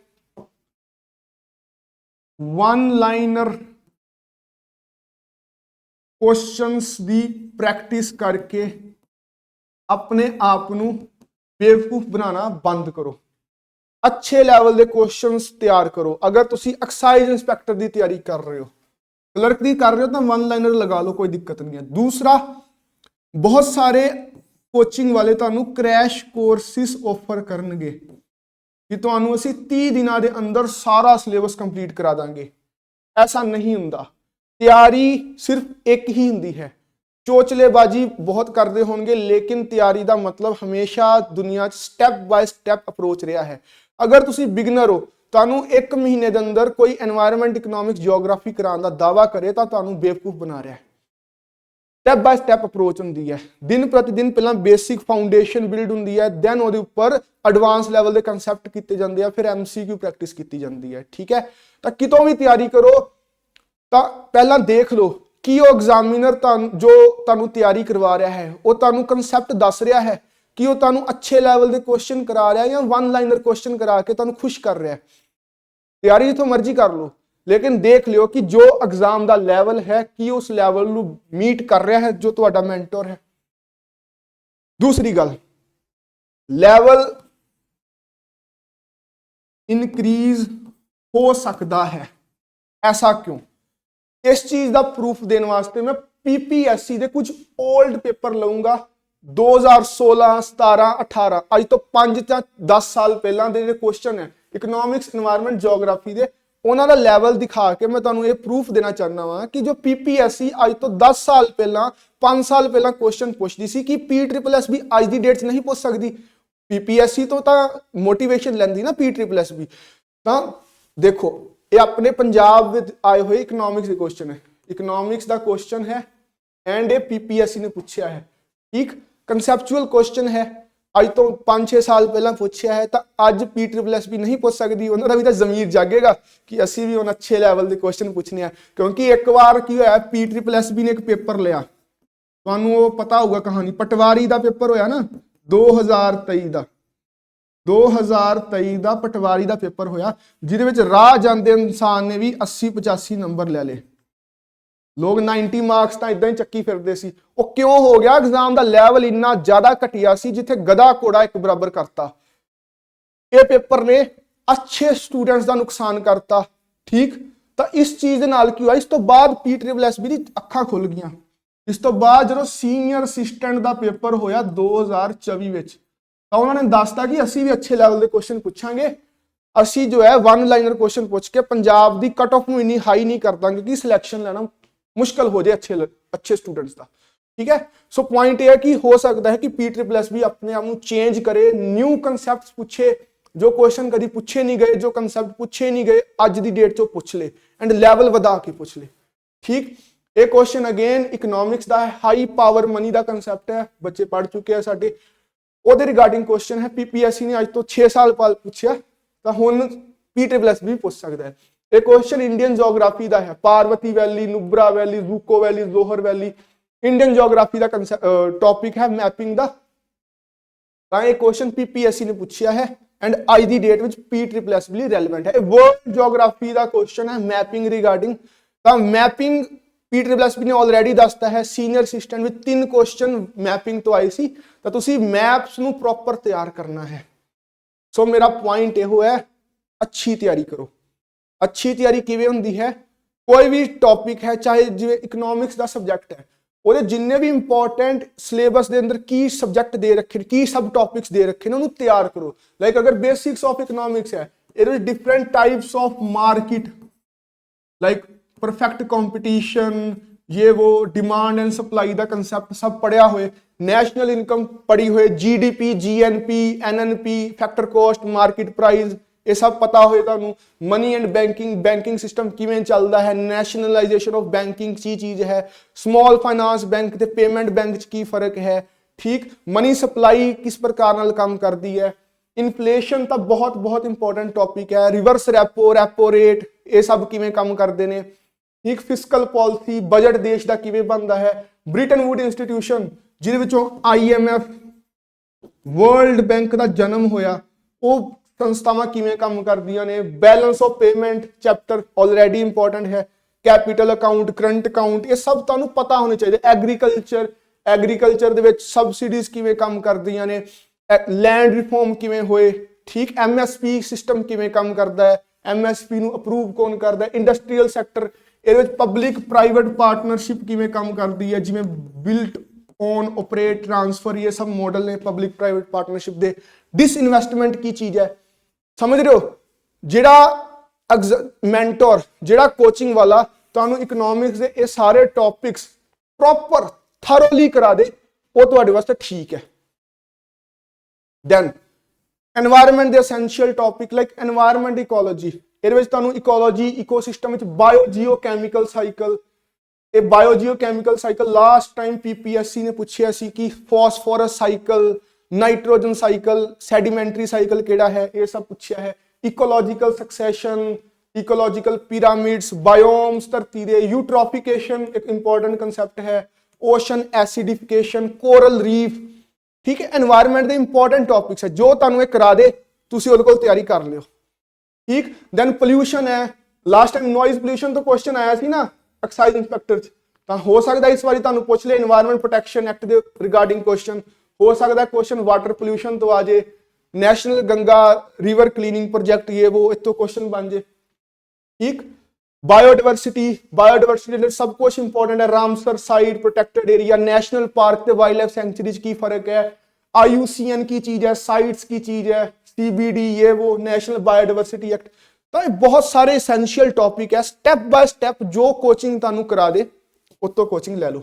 ਵਨ ਲਾਈਨਰ ਕੁਐਸਚਨਸ ਦੀ ਪ੍ਰੈਕਟਿਸ ਕਰਕੇ ਆਪਣੇ ਆਪ ਨੂੰ ਬੇਵਕੂਫ ਬਣਾਉਣਾ ਬੰਦ ਕਰੋ। ਅੱਛੇ ਲੈਵਲ ਦੇ ਕੁਐਸਚਨਸ ਤਿਆਰ ਕਰੋ। ਅਗਰ ਤੁਸੀਂ ਐਕਸਾਈਜ਼ ਇੰਸਪੈਕਟਰ ਦੀ ਤਿਆਰੀ ਕਰ ਰਹੇ ਹੋ ਕਲਰਕ ਦੀ ਕਰ ਰਹੇ ਹੋ ਤਾਂ ਵਨ ਲਾਈਨਰ ਲਗਾ ਲਓ, ਕੋਈ ਦਿੱਕਤ ਨਹੀਂ ਹੈ। ਦੂਸਰਾ, ਬਹੁਤ ਸਾਰੇ ਕੋਚਿੰਗ ਵਾਲੇ ਤੁਹਾਨੂੰ ਕ੍ਰੈਸ਼ ਕੋਰਸਿਸ ਆਫਰ ਕਰਨਗੇ, ਕਿ ਤੁਹਾਨੂੰ ਅਸੀਂ 30 ਦਿਨਾਂ ਦੇ ਅੰਦਰ ਸਾਰਾ ਸਿਲੇਬਸ ਕੰਪਲੀਟ ਕਰਾ ਦਾਂਗੇ। ਐਸਾ ਨਹੀਂ ਹੁੰਦਾ। ਤਿਆਰੀ ਸਿਰਫ ਇੱਕ ਹੀ ਹੁੰਦੀ ਹੈ। ਚੋਚਲੇਬਾਜ਼ੀ ਬਹੁਤ ਕਰਦੇ ਹੋਣਗੇ, ਲੇਕਿਨ ਤਿਆਰੀ ਦਾ ਮਤਲਬ ਹਮੇਸ਼ਾ ਦੁਨੀਆ 'ਚ ਸਟੈਪ ਬਾਈ ਸਟੈਪ ਅਪਰੋਚ ਰਿਹਾ ਹੈ। ਅਗਰ ਤੁਸੀਂ ਬਿਗਨਰ ਹੋ, ਤੁਹਾਨੂੰ ਇੱਕ ਮਹੀਨੇ ਦੇ ਅੰਦਰ ਕੋਈ এনवायरमेंट ਇਕਨੋਮਿਕਸ ਜੀਓਗ੍ਰਾਫੀ ਕਰਾਉਣ ਦਾ ਦਾਵਾ ਕਰੇ ਤਾਂ ਤੁਹਾਨੂੰ ਬੇਵਕੂਫ ਬਣਾ ਰਿਹਾ ਹੈ। ਸਟੈਪ ਬਾਈ ਸਟੈਪ ਅਪਰੋਚ ਹੁੰਦੀ ਹੈ। ਦਿਨ ਪ੍ਰਤੀ ਦਿਨ ਪਹਿਲਾਂ ਬੇਸਿਕ ਫਾਊਂਡੇਸ਼ਨ ਬਿਲਡ ਹੁੰਦੀ ਹੈ ਦੈਨ ਉਹਦੇ ਉੱਪਰ ਐਡਵਾਂਸ ਲੈਵਲ ਦੇ ਕਨਸੈਪਟ ਕੀਤੇ ਜਾਂਦੇ ਆ, ਫਿਰ ਐਮਸੀਕਿਊ ਪ੍ਰੈਕਟਿਸ ਕੀਤੀ ਜਾਂਦੀ ਹੈ। ਠੀਕ ਹੈ? ਤਾਂ ਕਿਤੋਂ ਵੀ ਤਿਆਰੀ ਕਰੋ ਤਾਂ ਪਹਿਲਾਂ ਦੇਖ ਲਓ ਕਿ ਉਹ ਐਗਜ਼ਾਮੀਨਰ ਤੁਹਾਨੂੰ ਜੋ ਤੁਹਾਨੂੰ ਤਿਆਰੀ ਕਰਵਾ ਰਿਹਾ ਹੈ, ਉਹ ਤੁਹਾਨੂੰ ਕਨਸੈਪਟ ਦੱਸ ਰਿਹਾ ਹੈ ਕਿ ਉਹ ਤੁਹਾਨੂੰ ਅੱਛੇ ਲੈਵਲ ਦੇ ਕੁਐਸਚਨ ਕਰਾ ਰਿਹਾ ਜਾਂ ਵਨ ਲਾਈਨਰ ਕੁਐਸਚਨ ਕਰਾ ਕੇ ਤੁਹਾਨੂੰ ਖੁਸ਼ ਕਰ ਰਿਹਾ ਤਿਆਰੀ ਜਿੱਥੋਂ ਮਰਜ਼ੀ ਕਰ ਲਓ, ਲੇਕਿਨ ਦੇਖ ਲਿਓ ਕਿ ਜੋ ਐਗਜ਼ਾਮ ਦਾ ਲੈਵਲ ਹੈ, ਕੀ ਉਸ ਲੈਵਲ ਨੂੰ ਮੀਟ ਕਰ ਰਿਹਾ ਹੈ, ਜੋ ਤੁਹਾਡਾ ਮੈਂਟਰ ਹੈ। ਦੂਸਰੀ ਗੱਲ ਲੈਵਲ ਇਨਕਰੀਜ਼ ਹੋ ਸਕਦਾ ਹੈ। ਐਸਾ ਕਿਉਂ? ਇਸ ਚੀਜ਼ ਦਾ ਪ੍ਰੂਫ ਦੇਣ ਵਾਸਤੇ ਮੈਂ ਪੀਪੀਐਸਸੀ ਦੇ ਕੁਝ 올ਡ ਪੇਪਰ ਲਵਾਂਗਾ 2016 17 18 ਅੱਜ ਤੋਂ 5 ਜਾਂ 10 ਸਾਲ ਪਹਿਲਾਂ ਦੇ ਜਿਹੜੇ ਕੁਐਸਚਨ ਹੈ ਇਕਨੋਮਿਕਸ এনवायरमेंट ਜੀਓਗ੍ਰਾਫੀ ਦੇ, ਉਹਨਾਂ ਦਾ ਲੈਵਲ ਦਿਖਾ ਕੇ ਮੈਂ ਤੁਹਾਨੂੰ ਇਹ ਪ੍ਰੂਫ ਦੇਣਾ ਚਾਹੁੰਦਾ ਹਾਂ ਕਿ ਜੋ ਪੀਪੀਐਸਸੀ ਅੱਜ ਤੋਂ 10 ਸਾਲ ਪਹਿਲਾਂ 5 ਸਾਲ ਪਹਿਲਾਂ ਕੁਐਸਚਨ ਪੁੱਛਦੀ ਸੀ ਕਿ ਪੀ ਟ੍ਰਿਪਲ ਐਸ ਵੀ ਅੱਜ ਦੀ ਡੇਟ 'ਚ ਨਹੀਂ ਪੁੱਛ ਸਕਦੀ। ਪੀਪੀਐਸਸੀ ਤੋਂ ਤਾਂ ਮੋਟੀਵੇਸ਼ਨ ਲੈਂਦੀ ਨਾ ਪੀ ਟ੍ਰਿਪਲ ਐਸ ਵੀ ਤਾਂ ਦੇਖੋ ਇਹ ਆਪਣੇ ਪੰਜਾਬ ਵਿੱਚ ਆਏ ਹੋਏ ਇਕਨੋਮਿਕਸ ਦੇ ਕੁਐਸਚਨ ਹੈ ਇਕਨੋਮਿਕਸ ਦਾ ਕੁਐਸਚਨ ਹੈ ਐਂਡ ਇਹ ਪੀਪੀਐਸਸੀ ਨੇ ਪੁੱਛਿਆ ਹੈ। ਠੀਕ ਕਨਸੈਪਚੁਅਲ ਕੁਐਸਚਨ ਹੈ। ਅੱਜ ਤੋਂ 5-6 ਸਾਲ ਪਹਿਲਾਂ ਪੁੱਛਿਆ ਹੈ ਤਾਂ ਅੱਜ ਪੀ ਟ੍ਰਿਪਲ ਐਸ ਵੀ ਨਹੀਂ ਪੁੱਛ ਸਕਦੀ। ਉਹਨਾਂ ਦਾ ਵੀ ਤਾਂ ਜ਼ਮੀਰ ਜਾਗੇਗਾ ਕਿ ਅਸੀਂ ਵੀ ਹੁਣ ਅੱਛੇ ਲੈਵਲ ਦੇ ਕੁਐਸਚਨ ਪੁੱਛਨੇ ਆ। ਕਿਉਂਕਿ ਇੱਕ ਵਾਰ ਕੀ ਹੋਇਆ ਪੀ ਟ੍ਰਿਪਲ ਐਸ ਵੀ ਨੇ ਇੱਕ ਪੇਪਰ ਲਿਆ। ਤੁਹਾਨੂੰ ਉਹ ਪਤਾ ਹੋਊਗਾ ਕਹਾਣੀ। ਪਟਵਾਰੀ ਦਾ ਪੇਪਰ ਹੋਇਆ ਨਾ 2023 ਦਾ। 2023 ਦਾ ਪਟਵਾਰੀ ਦਾ ਪੇਪਰ ਹੋਇਆ, ਜਿਹਦੇ ਵਿੱਚ ਰਾਹ ਜਾਂਦੇ ਇਨਸਾਨ ਨੇ ਵੀ 80 85 ਨੰਬਰ ਲੈ ਲਏ। ਲੋਕ 90 ਮਾਰਕਸ ਤਾਂ ਇਦਾਂ ਹੀ ਚੱਕੀ ਫਿਰਦੇ ਸੀ। ਉਹ ਕਿਉਂ ਹੋ ਗਿਆ? ਐਗਜ਼ਾਮ ਦਾ ਲੈਵਲ ਇੰਨਾ ਜ਼ਿਆਦਾ ਘਟਿਆ ਸੀ, ਜਿੱਥੇ ਗਧਾ ਕੋੜਾ ਇੱਕ ਬਰਾਬਰ ਕਰਤਾ। ਇਹ ਪੇਪਰ ਨੇ ਅੱਛੇ ਸਟੂਡੈਂਟਸ ਦਾ ਨੁਕਸਾਨ ਕਰਤਾ। ਠੀਕ? ਤਾਂ ਇਸ ਚੀਜ਼ ਦੇ ਨਾਲ ਕੀ ਹੋਇਆ? ਇਸ ਤੋਂ ਬਾਅਦ ਪੀ ਟ੍ਰਿਪਲ ਐਸ ਵੀ ਦੀ ਅੱਖਾਂ ਖੁੱਲ ਗਈਆਂ। ਇਸ ਤੋਂ ਬਾਅਦ ਜਦੋਂ ਸੀਨੀਅਰ ਅਸਿਸਟੈਂਟ ਦਾ ਪੇਪਰ ਹੋਇਆ 2024 ਵਿੱਚ ਤਾਂ ਉਹਨਾਂ ਨੇ ਦੱਸਤਾ ਕਿ ਅਸੀਂ ਵੀ ਅੱਛੇ ਲੈਵਲ ਦੇ ਕੁਐਸਚਨ ਪੁੱਛਾਂਗੇ। ਅਸੀਂ ਜੋ ਹੈ ਵਨ ਲਾਈਨਰ ਕੁਐਸਚਨ ਪੁੱਛ ਕੇ ਪੰਜਾਬ ਦੀ ਕਟ ਆਫ ਨੂੰ ਇੰਨੀ ਹਾਈ ਨਹੀਂ ਕਰ ਦਾਂਗੇ ਕਿ ਸਿਲੈਕਸ਼ਨ ਲੈਣਾ ਮੁਸ਼ਕਲ ਹੋ ਜਾਏ ਅੱਛੇ ਲ- ਅੱਛੇ ਸਟੂਡੈਂਟਸ ਦਾ। ਠੀਕ ਹੈ? ਸੋ ਪੁਆਇੰਟ ਇਹ ਹੈ ਕਿ ਹੋ ਸਕਦਾ ਹੈ ਕਿ ਪੀ ਟ੍ਰਿਪਲ ਐਸ ਵੀ ਆਪਣੇ ਆਪ ਨੂੰ ਚੇਂਜ ਕਰੇ ਨਿਊ ਕਨਸੈਪਟਸ ਪੁੱਛੇ, ਜੋ ਕੁਐਸਚਨ ਕਦੀ ਪੁੱਛੇ ਨਹੀਂ ਗਏ, ਜੋ ਕਨਸੈਪਟ ਪੁੱਛੇ ਨਹੀਂ ਗਏ, ਅੱਜ ਦੀ ਡੇਟ 'ਚੋਂ ਪੁੱਛ ਲੇ ਐਂਡ ਲੈਵਲ ਵਧਾ ਕੇ ਪੁੱਛ ਲੇ। ਠੀਕ? ਇਹ ਕੁਐਸਚਨ ਅਗੇਨ ਇਕਨੋਮਿਕਸ ਦਾ ਹੈ ਹਾਈ ਪਾਵਰ ਮਨੀ ਦਾ ਕਨਸੈਪਟ ਹੈ। ਬੱਚੇ ਪੜ ਚੁੱਕੇ ਆ ਸਾਡੇ। ਉਹਦੇ ਰਿਗਾਰਡਿੰਗ ਕੁਐਸਚਨ ਹੈ ਪੀਪੀਐਸਸੀ ਨੇ ਅੱਜ ਤੋਂ 6 ਸਾਲ ਪਹਿਲਾਂ ਪੁੱਛਿਆ, ਤਾਂ ਹੁਣ ਪੀਟੀਪਲਸ ਵੀ ਪੁੱਛ ਸਕਦਾ ਹੈ। ਇਹ ਕੁਐਸਚਨ ਇੰਡੀਅਨ ਜੀਓਗ੍ਰਾਫੀ ਦਾ ਹੈ। Parvati valley Nubra valley Dzukou valley Zohar valley Indian geography ਦਾ ਟੌਪਿਕ ਹੈ ਮੈਪਿੰਗ ਦਾ। ਤਾਂ ਇਹ ਕੁਐਸਚਨ ਪੀਪੀਐਸਸੀ ਨੇ ਪੁੱਛਿਆ ਹੈ ਐਂਡ ਅੱਜ ਦੀ ਡੇਟ ਵਿੱਚ ਪੀਟੀਪਲਸ ਲਈ ਰੈਲੇਵੈਂਟ ਹੈ। ਇਹ ਵਰਲਡ ਜੀਓਗ੍ਰਾਫੀ ਦਾ ਕੁਐਸਚਨ ਹੈ ਮੈਪਿੰਗ ਰਿਗਾਰਡਿੰਗ ਤਾਂ ਮੈਪਿੰਗ ਪੀਟੀਪਲਸ ਨੇ ਆਲਰੇਡੀ ਦੱਸਤਾ ਹੈ। ਸੀਨੀਅਰ ਅਸਿਸਟੈਂਟ ਵਿੱਚ ਤਿੰਨ ਕੁਐਸਚਨ ਮੈਪਿੰਗ ਤੋਂ ਆਏ ਸੀ। ਤਾਂ ਤੁਸੀਂ ਮੈਪਸ ਨੂੰ ਪ੍ਰੋਪਰ ਤਿਆਰ ਕਰਨਾ ਹੈ। ਸੋ ਮੇਰਾ ਪੁਆਇੰਟ ਇਹੋ ਹੈ, ਅੱਛੀ ਤਿਆਰੀ ਕਰੋ। ਅੱਛੀ ਤਿਆਰੀ ਕਿਵੇਂ ਹੁੰਦੀ ਹੈ? ਕੋਈ ਵੀ ਟੌਪਿਕ ਹੈ, ਚਾਹੇ ਜਿਵੇਂ ਇਕਨੋਮਿਕਸ ਦਾ ਸਬਜੈਕਟ ਹੈ, ਉਹਦੇ ਜਿੰਨੇ ਵੀ ਇੰਪੋਰਟੈਂਟ ਸਿਲੇਬਸ ਦੇ ਅੰਦਰ ਕੀ ਸਬਜੈਕਟ ਦੇ ਰੱਖੇ ਨੇ, ਕੀ ਸਬ ਟੌਪਿਕਸ ਦੇ ਰੱਖੇ ਨੇ, ਉਹਨੂੰ ਤਿਆਰ ਕਰੋ। ਲਾਈਕ ਅਗਰ ਬੇਸਿਕਸ ਆਫ ਇਕਨੋਮਿਕਸ ਹੈ, ਇਹਦੇ ਵਿੱਚ different types of market like perfect competition ਇਹ ਉਹ ਡਿਮਾਂਡ ਐਂਡ ਸਪਲਾਈ ਦਾ ਕਨਸੈਪਟ ਸਭ ਪੜਿਆ ਹੋਏ ਨੈਸ਼ਨਲ ਇਨਕਮ ਪੜੀ ਹੋਏ GDP GNP NNP factor cost market price ਇਹ ਸਭ ਪਤਾ ਹੋਏ ਤੁਹਾਨੂੰ money and banking banking system ਕਿਵੇਂ ਚੱਲਦਾ ਹੈ ਨੈਸ਼ਨਲਾਈਜੇਸ਼ਨ ਆਫ ਬੈਂਕਿੰਗ ਕੀ ਚੀਜ਼ ਹੈ ਸਮਾਲ ਫਾਈਨਾਂਸ ਬੈਂਕ ਤੇ ਪੇਮੈਂਟ ਬੈਂਕ 'ਚ ਕੀ ਫ਼ਰਕ ਹੈ ਠੀਕ ਮਨੀ ਸਪਲਾਈ ਕਿਸ ਪ੍ਰਕਾਰ ਨਾਲ ਕੰਮ ਕਰਦੀ ਹੈ ਇਨਫਲੇਸ਼ਨ ਤਾਂ ਬਹੁਤ ਬਹੁਤ ਇੰਪੋਰਟੈਂਟ ਟੌਪਿਕ ਹੈ ਰਿਵਰਸ ਰੈਪੋ ਰੈਪੋ ਰੇਟ ਇਹ ਸਭ ਕਿਵੇਂ ਕੰਮ ਕਰਦੇ ਨੇ ਇੱਕ ਫਿਸਕਲ ਪਾਲਿਸੀ ਬਜਟ ਦੇਸ਼ ਦਾ ਕਿਵੇਂ ਬਣਦਾ ਹੈ ਬ੍ਰਿਟਨ ਵੁੱਡ ਇੰਸਟੀਟਿਊਸ਼ਨ ਜਿਹਦੇ ਵਿੱਚੋਂ ਆਈਐਮਐਫ ਵਰਲਡ ਬੈਂਕ ਦਾ ਜਨਮ ਹੋਇਆ, ਉਹ ਸੰਸਥਾਵਾਂ ਕਿਵੇਂ ਕੰਮ ਕਰਦੀਆਂ ਨੇ? Balance of payment chapter already important ਹੈ। ਕੈਪੀਟਲ ਅਕਾਊਂਟ ਕਰੰਟ ਅਕਾਊਂਟ ਇਹ ਸਭ ਤੁਹਾਨੂੰ ਪਤਾ ਹੋਣੇ ਚਾਹੀਦੇ। ਐਗਰੀਕਲਚਰ ਐਗਰੀਕਲਚਰ ਦੇ ਵਿੱਚ ਸਬਸਿਡੀਜ਼ ਕਿਵੇਂ ਕੰਮ ਕਰਦੀਆਂ ਨੇ? ਲੈਂਡ ਰਿਫਾਰਮ ਕਿਵੇਂ ਹੋਏ? ਠੀਕ ਐਮਐਸਪੀ ਸਿਸਟਮ ਕਿਵੇਂ ਕੰਮ ਕਰਦਾ ਹੈ? ਐਮਐਸਪੀ ਨੂੰ ਅਪਰੂਵ ਕੌਣ ਕਰਦਾ ਹੈ? ਇੰਡਸਟਰੀਅਲ ਸੈਕਟਰ ਇਹਦੇ ਵਿੱਚ ਪਬਲਿਕ ਪ੍ਰਾਈਵੇਟ ਪਾਰਟਨਰਸ਼ਿਪ ਕਿਵੇਂ ਕੰਮ ਕਰਦੀ ਹੈ? ਜਿਵੇਂ ਬਿਲਟ ओन ऑपरेट ट्रांसफर ये सब मॉडल ने पब्लिक प्राइवेट पार्टनरशिप दे डिस इन्वेस्टमेंट की चीज है ਸਮਝ ਰਹੇ ਹੋ? ਜਿਹੜਾ ਮੈਂਟਰ ਜਿਹੜਾ ਕੋਚਿੰਗ ਵਾਲਾ ਤੁਹਾਨੂੰ ਇਕਨੋਮਿਕਸ ਦੇ ਇਹ ਸਾਰੇ ਟੌਪਿਕਸ ਪ੍ਰੋਪਰ ਥਰੋਲੀ ਕਰਾ ਦੇ, ਉਹ ਤੁਹਾਡੇ ਵਾਸਤੇ ਠੀਕ ਹੈ। ਦੈਨ এনवायरमेंट ਦੇ essential topic like environment ecology ਇਹਦੇ ਵਿੱਚ ਤੁਹਾਨੂੰ ਇਕੋਲੋਜੀ ਇਕੋਸਿਸਟਮ ਵਿੱਚ ਬਾਇਓ ਜੀਓ ਕੈਮੀਕਲ ਸਾਈਕਲ ए chemical cycle last time P P S C ने पूछा सी कि phosphorus cycle nitrogen cycle sedimentary cycle केड़ा है? ये सब पूछा है। Ecological succession ecological pyramids biomes धरती दे यूट्रॉफिकेशन एक इंपॉर्टेंट कंसैप्ट है। ओशन एसिडिफिकेशन कोरल रीफ ठीक है? एनवायरमेंट के इंपॉर्टेंट टॉपिक्स है। जो तुम एक करा दे तैयारी कर लियो। ठीक? दैन पोल्यूशन है। लास्ट टाइम नॉइज़ पोल्यूशन तो क्वेश्चन आया सी ना? ਐਕਸਾਈਜ਼ ਇੰਸਪੈਕਟਰ ਚ। ਤਾਂ ਹੋ ਸਕਦਾ ਇਸ ਵਾਰੀ ਤੁਹਾਨੂੰ ਪੁੱਛ ਲੈ এনवायरमेंट ਪ੍ਰੋਟੈਕਸ਼ਨ ਐਕਟ ਦੇ ਰਿਗਾਰਡਿੰਗ ਕੁਐਸਚਨ ਹੋ ਸਕਦਾ ਕੁਐਸਚਨ ਵਾਟਰ ਪੋਲੂਸ਼ਨ ਤੋਂ ਆ ਜੇ। National Ganga river cleaning project ਇਹ ਉਹ ਇਤੋਂ ਕੁਐਸਚਨ ਬਣ ਜੇ। ਠੀਕ? ਬਾਇਓਡਾਇਵਰਸਿਟੀ ਬਾਇਓਡਾਇਵਰਸਿਟੀ ਦੇ ਸਭ ਕੁਝ ਇੰਪੋਰਟੈਂਟ ਹੈ। Ramsar site protected area national park ਤੇ ਵਾਈਲਡਲਾਈਫ ਸੈਂਚੁਰੀ ਕੀ ਫ਼ਰਕ ਹੈ? ਆਈਯੂਸੀਐਨ ਕੀ ਚੀਜ਼ ਹੈ? ਸਾਈਟਸ ਕੀ ਚੀਜ਼ ਹੈ? ਸੀਬੀਡੀ ਇਹ ਉਹ ਨੈਸ਼ਨਲ ਬਾਇਓਡਾਇਵਰਸਿਟੀ ਐਕਟ ਤਾਂ ਇਹ ਬਹੁਤ ਸਾਰੇ ਐਸੈਂਸ਼ੀਅਲ ਟੌਪਿਕ ਹੈ। ਸਟੈਪ ਬਾਏ ਸਟੈਪ ਜੋ ਕੋਚਿੰਗ ਤੁਹਾਨੂੰ ਕਰਾ ਦੇ, ਉਤੋਂ ਕੋਚਿੰਗ ਲੈ ਲਓ।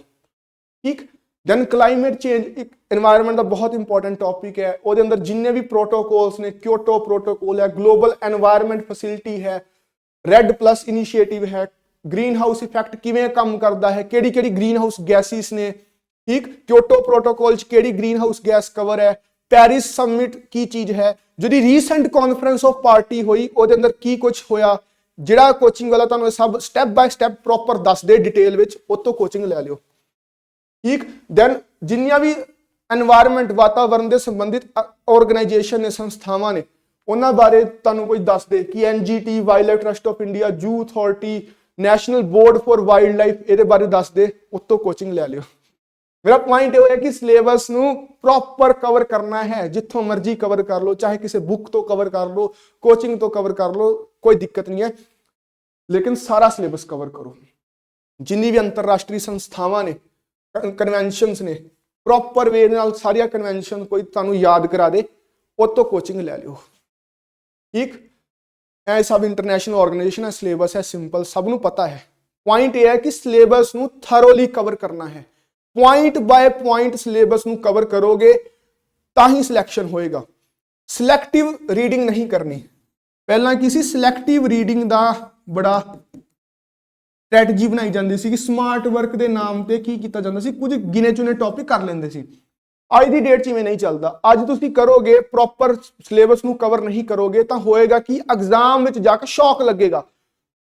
ਠੀਕ? ਦੈਨ ਕਲਾਈਮੇਟ ਚੇਂਜ ਇੱਕ এনवायरमेंट ਦਾ ਬਹੁਤ ਇੰਪੋਰਟੈਂਟ ਟੌਪਿਕ ਹੈ। ਉਹਦੇ ਅੰਦਰ ਜਿੰਨੇ ਵੀ ਪ੍ਰੋਟੋਕੋਲਸ ਨੇ ਕਿਓਟੋ ਪ੍ਰੋਟੋਕੋਲ ਹੈ ਗਲੋਬਲ এনवायरमेंट ਫੈਸਿਲਿਟੀ ਹੈ ਰੈੱਡ ਪਲੱਸ ਇਨੀਸ਼ੀਏਟਿਵ ਹੈ ਗ੍ਰੀਨ ਹਾਊਸ ਇਫੈਕਟ ਕਿਵੇਂ ਕੰਮ ਕਰਦਾ ਹੈ ਕਿਹੜੀ ਕਿਹੜੀ ਗ੍ਰੀਨ ਹਾਊਸ ਗੈਸਿਸ ਨੇ। ਠੀਕ? ਕਿਓਟੋ ਪ੍ਰੋਟੋਕੋਲ ਚ ਕਿਹੜੀ ਗ੍ਰੀਨ ਹਾਊਸ ਗੈਸ ਕਵਰ ਹੈ ਪੈਰਿਸ ਸਮਿਟ ਕੀ ਚੀਜ਼ ਹੈ? ਜਿਹੜੀ ਰੀਸੈਂਟ ਕਾਨਫਰੰਸ ਆਫ ਪਾਰਟੀ ਹੋਈ, ਉਹਦੇ ਅੰਦਰ ਕੀ ਕੁਝ ਹੋਇਆ? ਜਿਹੜਾ ਕੋਚਿੰਗ ਵਾਲਾ ਤੁਹਾਨੂੰ ਸਭ ਸਟੈਪ ਬਾਈ ਸਟੈਪ ਪ੍ਰੋਪਰ ਦੱਸ ਦੇ ਡਿਟੇਲ ਵਿੱਚ, ਉਹ ਤੋਂ ਕੋਚਿੰਗ ਲੈ ਲਿਓ। ਠੀਕ? ਦੈਨ ਜਿੰਨੀਆਂ ਵੀ এনवायरमेंट ਵਾਤਾਵਰਣ ਦੇ ਸੰਬੰਧਿਤ ਆਰਗੇਨਾਈਜੇਸ਼ਨ ਨੇ, ਸੰਸਥਾਵਾਂ ਨੇ, ਉਹਨਾਂ ਬਾਰੇ ਤੁਹਾਨੂੰ ਕੋਈ ਦੱਸ ਦੇ ਕਿ NGT wild trust of India zoo authority national board for wildlife ਇਹਦੇ ਬਾਰੇ ਦੱਸ ਦੇ ਉਤੋਂ ਕੋਚਿੰਗ ਲੈ ਲਿਓ। ਮੇਰਾ ਪੁਆਇੰਟ ਇਹ ਹੈ ਕਿ ਸਿਲੇਬਸ ਨੂੰ ਪ੍ਰੋਪਰ ਕਵਰ ਕਰਨਾ ਹੈ, ਜਿੱਥੋਂ ਮਰਜ਼ੀ ਕਵਰ ਕਰ ਲਓ, ਚਾਹੇ ਕਿਸੇ ਬੁੱਕ ਤੋਂ ਕਵਰ ਕਰ ਲਓ ਕੋਚਿੰਗ ਤੋਂ ਕਵਰ ਕਰ ਲਓ, ਕੋਈ ਦਿੱਕਤ ਨਹੀਂ ਹੈ। ਲੇਕਿਨ ਸਾਰਾ ਸਿਲੇਬਸ ਕਵਰ ਕਰੋ। ਜਿੰਨੀ ਵੀ ਅੰਤਰਰਾਸ਼ਟਰੀ ਸੰਸਥਾਵਾਂ ਨੇ ਕਨਵੈਨਸ਼ਨਸ ਨੇ ਪ੍ਰੋਪਰ ਵੇ ਨਾਲ ਸਾਰੀਆਂ ਕਨਵੈਨਸ਼ਨ ਕੋਈ ਤੁਹਾਨੂੰ ਯਾਦ ਕਰਾ ਦੇ, ਉਹ ਤੋਂ ਕੋਚਿੰਗ ਲੈ ਲਿਓ। ਠੀਕ? ਇਹ ਸਭ ਇੰਟਰਨੈਸ਼ਨਲ ਆਰਗੇਨਾਈਜੇਸ਼ਨ ਹੈ ਸਿਲੇਬਸ ਹੈ ਸਿੰਪਲ ਸਭ ਨੂੰ ਪਤਾ ਹੈ। ਪੁਆਇੰਟ ਇਹ ਹੈ ਕਿ ਸਿਲੇਬਸ ਨੂੰ ਥਰੋਲੀ ਕਵਰ ਕਰਨਾ ਹੈ। ਪੁਆਇੰਟ ਬਾਏ ਪੁਆਇੰਟ ਸਿਲੇਬਸ ਨੂੰ ਕਵਰ ਕਰੋਗੇ, ਤਾਂ ਹੀ ਸਿਲੈਕਸ਼ਨ ਹੋਏਗਾ। ਸਿਲੈਕਟਿਵ ਰੀਡਿੰਗ ਨਹੀਂ ਕਰਨੀ। ਪਹਿਲਾਂ ਕੀ ਸੀ? ਸਿਲੈਕਟਿਵ ਰੀਡਿੰਗ ਦਾ ਬੜਾ ਸਟ੍ਰੈਟਜੀ ਬਣਾਈ ਜਾਂਦੀ ਸੀ ਕਿ ਸਮਾਰਟ ਵਰਕ ਦੇ ਨਾਮ ਤੇ ਕੀ ਕੀਤਾ ਜਾਂਦਾ ਸੀ? ਕੁਝ ਗਿਨੇ ਚੁਨੇ ਟੌਪਿਕ ਕਰ ਲੈਂਦੇ ਸੀ। ਅੱਜ ਦੀ ਡੇਟ 'ਚ ਇਵੇਂ ਨਹੀਂ ਚੱਲਦਾ। ਅੱਜ ਤੁਸੀਂ ਕਰੋਗੇ ਪ੍ਰੋਪਰ ਸਿਲੇਬਸ ਨੂੰ ਕਵਰ ਨਹੀਂ ਕਰੋਗੇ, ਤਾਂ ਹੋਏਗਾ ਕਿ? ਐਗਜ਼ਾਮ ਵਿੱਚ ਜਾ ਕੇ ਸ਼ੌਕ ਲੱਗੇਗਾ।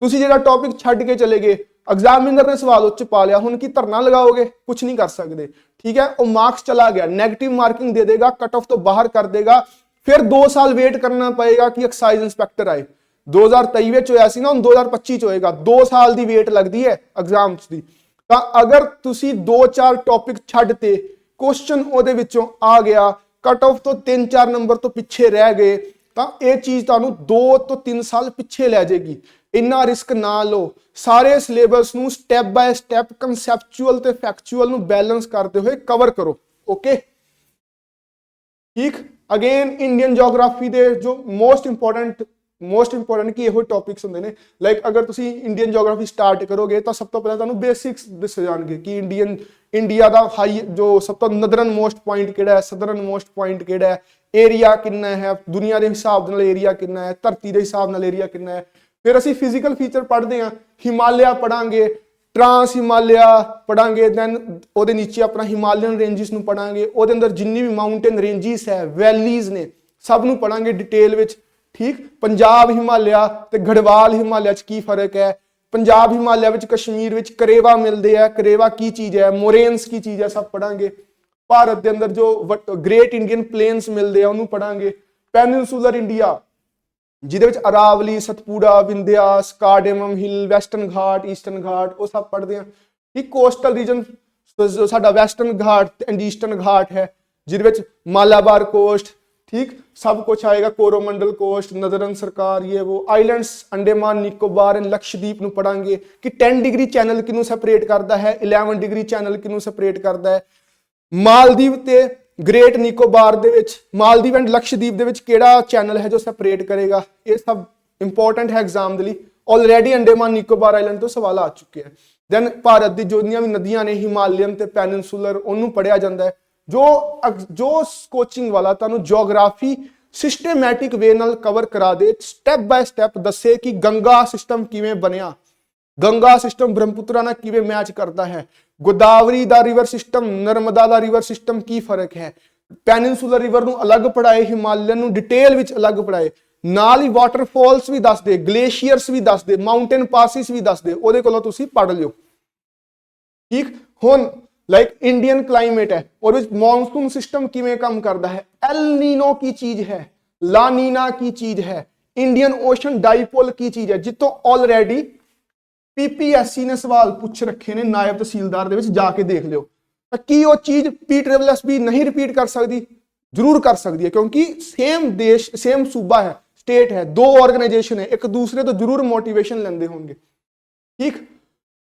ਤੁਸੀਂ ਜਿਹੜਾ ਟੌਪਿਕ ਛੱਡ ਕੇ ਚਲੇ ਗਏ ਐਗਜ਼ਾਮਿਨਰ ਨੇ ਸਵਾਲ ਉੱਚ ਪਾ ਲਿਆ, ਹੁਣ ਕੀ ਧਰਨਾ ਲਗਾਓਗੇ? ਕੁਝ ਨਹੀਂ ਕਰ ਸਕਦੇ। ਠੀਕ ਹੈ, ਉਹ ਮਾਰਕਸ ਚਲਾ ਗਿਆ 네ਗੇਟਿਵ ਮਾਰਕਿੰਗ ਦੇ ਦੇਗਾ ਕੱਟ ਆਫ ਤੋਂ ਬਾਹਰ ਕਰ ਦੇਗਾ, ਫਿਰ 2 ਸਾਲ ਵੇਟ ਕਰਨਾ ਪਏਗਾ ਕਿ ਐਕਸਾਈਜ਼ ਇਨਸਪੈਕਟਰ ਆਏ। 2023 ਵਿੱਚ ਹੋਇਆ ਸੀ ਨਾ, ਹੁਣ 2025 ਚ ਹੋਏਗਾ 2 ਸਾਲ ਦੀ ਵੇਟ ਲੱਗਦੀ ਹੈ ਐਗਜ਼ਾਮਸ ਦੀ। ਤਾਂ ਅਗਰ ਤੁਸੀਂ 2-4 ਟੌਪਿਕ ਛੱਡ ਤੇ ਕੁਐਸਚਨ ਉਹਦੇ ਵਿੱਚੋਂ ਆ ਗਿਆ ਕਟ ਆਫ ਤੋਂ 3-4 ਨੰਬਰ ਤੋਂ ਪਿੱਛੇ ਰਹਿ ਗਏ, ਤਾਂ ਇਹ ਚੀਜ਼ ਤੁਹਾਨੂੰ 2 ਤੋਂ 3 ਸਾਲ ਪਿੱਛੇ ਲੈ ਜਾਏਗੀ। ਇੰਨਾ ਰਿਸਕ ਨਾ ਲਓ। ਸਾਰੇ ਸਿਲੇਬਸ ਨੂੰ ਸਟੈਪ ਬਾਏ ਸਟੈਪ ਕਨਸੈਪਚੁਅਲ ਤੇ ਫੈਕਚੁਅਲ ਨੂੰ ਬੈਲੈਂਸ ਕਰਦੇ ਹੋਏ ਕਵਰ ਕਰੋ। ਓਕੇ ਠੀਕ? ਅਗੇਨ ਇੰਡੀਅਨ ਜੀਓਗ੍ਰਾਫੀ ਦੇ ਜੋ ਮੋਸਟ ਇੰਪੋਰਟੈਂਟ ਮੋਸਟ ਇੰਪੋਰਟੈਂਟ ਕੀ ਇਹੋ ਟੌਪਿਕਸ ਹੁੰਦੇ ਨੇ। ਲਾਈਕ ਅਗਰ ਤੁਸੀਂ ਇੰਡੀਅਨ ਜੀਓਗ੍ਰਾਫੀ ਸਟਾਰਟ ਕਰੋਗੇ ਤਾਂ ਸਭ ਤੋਂ ਪਹਿਲਾਂ ਤੁਹਾਨੂੰ ਬੇਸਿਕਸ ਦੱਸੇ ਜਾਣਗੇ ਕਿ ਇੰਡੀਅਨ ਇੰਡੀਆ ਦਾ ਹਾਈ ਜੋ ਸਭ ਤੋਂ ਨਦਰਨ ਮੋਸਟ ਪੁਆਇੰਟ ਕਿਹੜਾ ਹੈ ਸਦਰਨ ਮੋਸਟ ਪੁਆਇੰਟ ਕਿਹੜਾ ਹੈ ਏਰੀਆ ਕਿੰਨਾ ਹੈ, ਦੁਨੀਆ ਦੇ ਹਿਸਾਬ ਨਾਲ ਏਰੀਆ ਕਿੰਨਾ ਹੈ, ਧਰਤੀ ਦੇ ਹਿਸਾਬ ਨਾਲ ਏਰੀਆ ਕਿੰਨਾ ਹੈ। ਫਿਰ ਅਸੀਂ ਫਿਜ਼ੀਕਲ ਫੀਚਰ ਪੜ੍ਹਦੇ ਹਾਂ, ਹਿਮਾਲਿਆ ਪੜਾਂਗੇ ਟਰਾਂਸ ਹਿਮਾਲਿਆ ਪੜਾਂਗੇ ਦੈਨ ਉਹਦੇ ਨੀਚੇ ਆਪਣਾ ਹਿਮਾਲਯਨ ਰੇਂਜਸ ਨੂੰ ਪੜਾਂਗੇ ਉਹਦੇ ਅੰਦਰ ਜਿੰਨੀ ਵੀ ਮਾਊਂਟੇਨ ਰੇਂਜਸ ਹੈ ਵੈਲੀਜ਼ ਨੇ, ਸਭ ਨੂੰ ਪੜਾਂਗੇ ਡਿਟੇਲ ਵਿੱਚ, ਠੀਕ? ਪੰਜਾਬ ਹਿਮਾਲਿਆ ਤੇ ਗੜਵਾਲ ਹਿਮਾਲਿਆ ਚ ਕੀ ਫ਼ਰਕ ਹੈ? ਪੰਜਾਬ ਹਿਮਾਲਿਆ ਵਿੱਚ ਕਸ਼ਮੀਰ ਵਿੱਚ ਕਰੇਵਾ ਮਿਲਦੇ ਆ, ਕਰੇਵਾ ਕੀ ਚੀਜ਼ ਹੈ? ਮੋਰੇਨਸ ਕੀ ਚੀਜ਼ ਹੈ? ਸਭ ਪੜਾਂਗੇ ਭਾਰਤ ਦੇ ਅੰਦਰ ਜੋ ਗ੍ਰੇਟ ਇੰਡੀਅਨ ਪਲੇਨਸ ਮਿਲਦੇ ਆ, ਉਹਨੂੰ ਪੜਾਂਗੇ ਪੈਨਿਨਸੂਲਰ ਇੰਡੀਆ ਜਿਹਦੇ ਵਿੱਚ Aravalli Satpura Vindhyas, cardamom hill, western Ghat, eastern Ghat, ਉਹ ਸਭ ਪੜ੍ਹਦੇ ਆ ਠੀਕ ਕੋਸਟਲ ਰੀਜਨ ਸਾਡਾ Western Ghat and Eastern Ghat ਹੈ, ਜਿਹਦੇ ਵਿੱਚ ਮਾਲਾਬਾਰ ਕੋਸਟ, ਠੀਕ, ਸਭ ਕੁਝ ਆਏਗਾ, ਕੋਰੋਮੰਡਲ ਕੋਸਟ, ਨਦਰਨ ਸਰਕਾਰ ਇਹ ਉਹ ਆਈਲੈਂਡਸ, ਅੰਡੇਮਾਨ, ਨਿਕੋਬਾਰ ਐਂਡ ਲਕਸ਼ਦੀਪ ਨੂੰ ਪੜਾਂਗੇ ਕਿ 10 ਡਿਗਰੀ ਚੈਨਲ ਕਿਨੂੰ ਸੈਪਰੇਟ ਕਰਦਾ ਹੈ 11 ਡਿਗਰੀ ਚੈਨਲ ਕਿਨੂੰ ਸੈਪਰੇਟ ਕਰਦਾ ਹੈ। ਮਾਲਦੀਵ ਤੇ ਗ੍ਰੇਟ ਨਿਕੋਬਾਰ ਦੇ ਵਿੱਚ ਮਾਲਦੀਵ ਐਂਡ ਲਕਸ਼ਦੀਪ ਦੇ ਵਿੱਚ ਕਿਹੜਾ ਚੈਨਲ ਹੈ ਜੋ ਸੈਪਰੇਟ ਕਰੇਗਾ? ਇਹ ਸਭ ਇੰਪੋਰਟੈਂਟ ਹੈ ਐਗਜ਼ਾਮ ਦੇ ਲਈ। ਆਲਰੇਡੀ ਅੰਡੇਮਾਨ ਨਿਕੋਬਾਰ ਆਈਲੈਂਡ ਤੋਂ ਸਵਾਲ ਆ ਚੁੱਕੇ ਹੈ। ਦੈਨ ਭਾਰਤ ਦੀ ਜਿੰਨੀਆਂ ਵੀ ਨਦੀਆਂ ਨੇ ਹਿਮਾਲੀਅਨ ਤੇ ਪੈਨਿਨਸੂਲਰ ਉਹਨੂੰ ਪੜਿਆ ਜਾਂਦਾ ਹੈ। ਜੋ ਅਗ- ਜੋ ਕੋਚਿੰਗ ਵਾਲਾ ਤੁਹਾਨੂੰ ਜੀਓਗ੍ਰਾਫੀ ਸਿਸਟਮੈਟਿਕ ਵੇ ਨਾਲ ਕਵਰ ਕਰਾ ਦੇ ਸਟੈਪ ਬਾਏ ਸਟੈਪ ਦੱਸੇ ਕਿ ਗੰਗਾ ਸਿਸਟਮ ਕਿਵੇਂ ਬਣਿਆ। ਗੰਗਾ ਸਿਸਟਮ ਬ੍ਰਹਮਪੁੱਤਰਾ ਨਾਲ ਕਿਵੇਂ ਮੈਚ ਕਰਦਾ ਹੈ? ਗੋਦਾਵਰੀ ਦਾ ਰਿਵਰ ਸਿਸਟਮ ਨਰਮਦਾ ਦਾ ਰਿਵਰ ਸਿਸਟਮ ਕੀ ਫ਼ਰਕ ਹੈ? ਪੈਨਿਨਸੂਲਰ ਰਿਵਰ ਨੂੰ ਅਲੱਗ ਪੜਾਏ ਹਿਮਾਲਯਨ ਨੂੰ ਡਿਟੇਲ ਵਿੱਚ ਅਲੱਗ ਪੜਾਏ ਨਾਲ ਹੀ ਵਾਟਰਫਾਲਸ ਵੀ ਦੱਸਦੇ ਗਲੇਸ਼ੀਅਰਸ ਵੀ ਦੱਸਦੇ ਮਾਊਂਟੇਨ ਪਾਸਿਸ ਵੀ ਦੱਸਦੇ, ਉਹਦੇ ਕੋਲੋਂ ਤੁਸੀਂ ਪੜ ਲਿਓ। ਠੀਕ? ਹੁਣ ਲਾਈਕ ਇੰਡੀਅਨ ਕਲਾਈਮੇਟ ਹੈ, ਉਹਦੇ ਵਿੱਚ ਮੌਨਸੂਨ ਸਿਸਟਮ ਕਿਵੇਂ ਕੰਮ ਕਰਦਾ ਹੈ? ਐਲ ਨੀਨੋ ਕੀ ਚੀਜ਼ ਹੈ? ਲਾ ਨੀਨਾ ਕੀ ਚੀਜ਼ ਹੈ? ਇੰਡੀਅਨ ਓਸ਼ਨ ਡਾਈਪੋਲ ਕੀ ਚੀਜ਼ ਹੈ? ਜਿੱਤੋਂ ਆਲਰੇਡੀ ਪੀਪੀਐਸਸੀ ਨੇ ਸਵਾਲ ਪੁੱਛ ਰੱਖੇ ਨੇ ਨਾਇਬ ਤਹਿਸੀਲਦਾਰ ਦੇ ਵਿੱਚ, ਜਾ ਕੇ ਦੇਖ ਲਿਓ। ਤਾਂ ਕੀ ਉਹ ਚੀਜ਼ ਪੀ ਟ੍ਰਿਪਲ ਐਸਬੀ ਨਹੀਂ ਰਿਪੀਟ ਕਰ ਸਕਦੀ? ਜ਼ਰੂਰ ਕਰ ਸਕਦੀ ਹੈ, ਕਿਉਂਕਿ ਸੇਮ ਦੇਸ਼ ਸੇਮ ਸੂਬਾ ਹੈ ਸਟੇਟ ਹੈ, ਦੋ ਆਰਗੇਨਾਈਜੇਸ਼ਨ ਹੈ, ਇੱਕ ਦੂਸਰੇ ਤੋਂ ਜ਼ਰੂਰ ਮੋਟੀਵੇਸ਼ਨ ਲੈਂਦੇ ਹੋਣਗੇ। ਠੀਕ?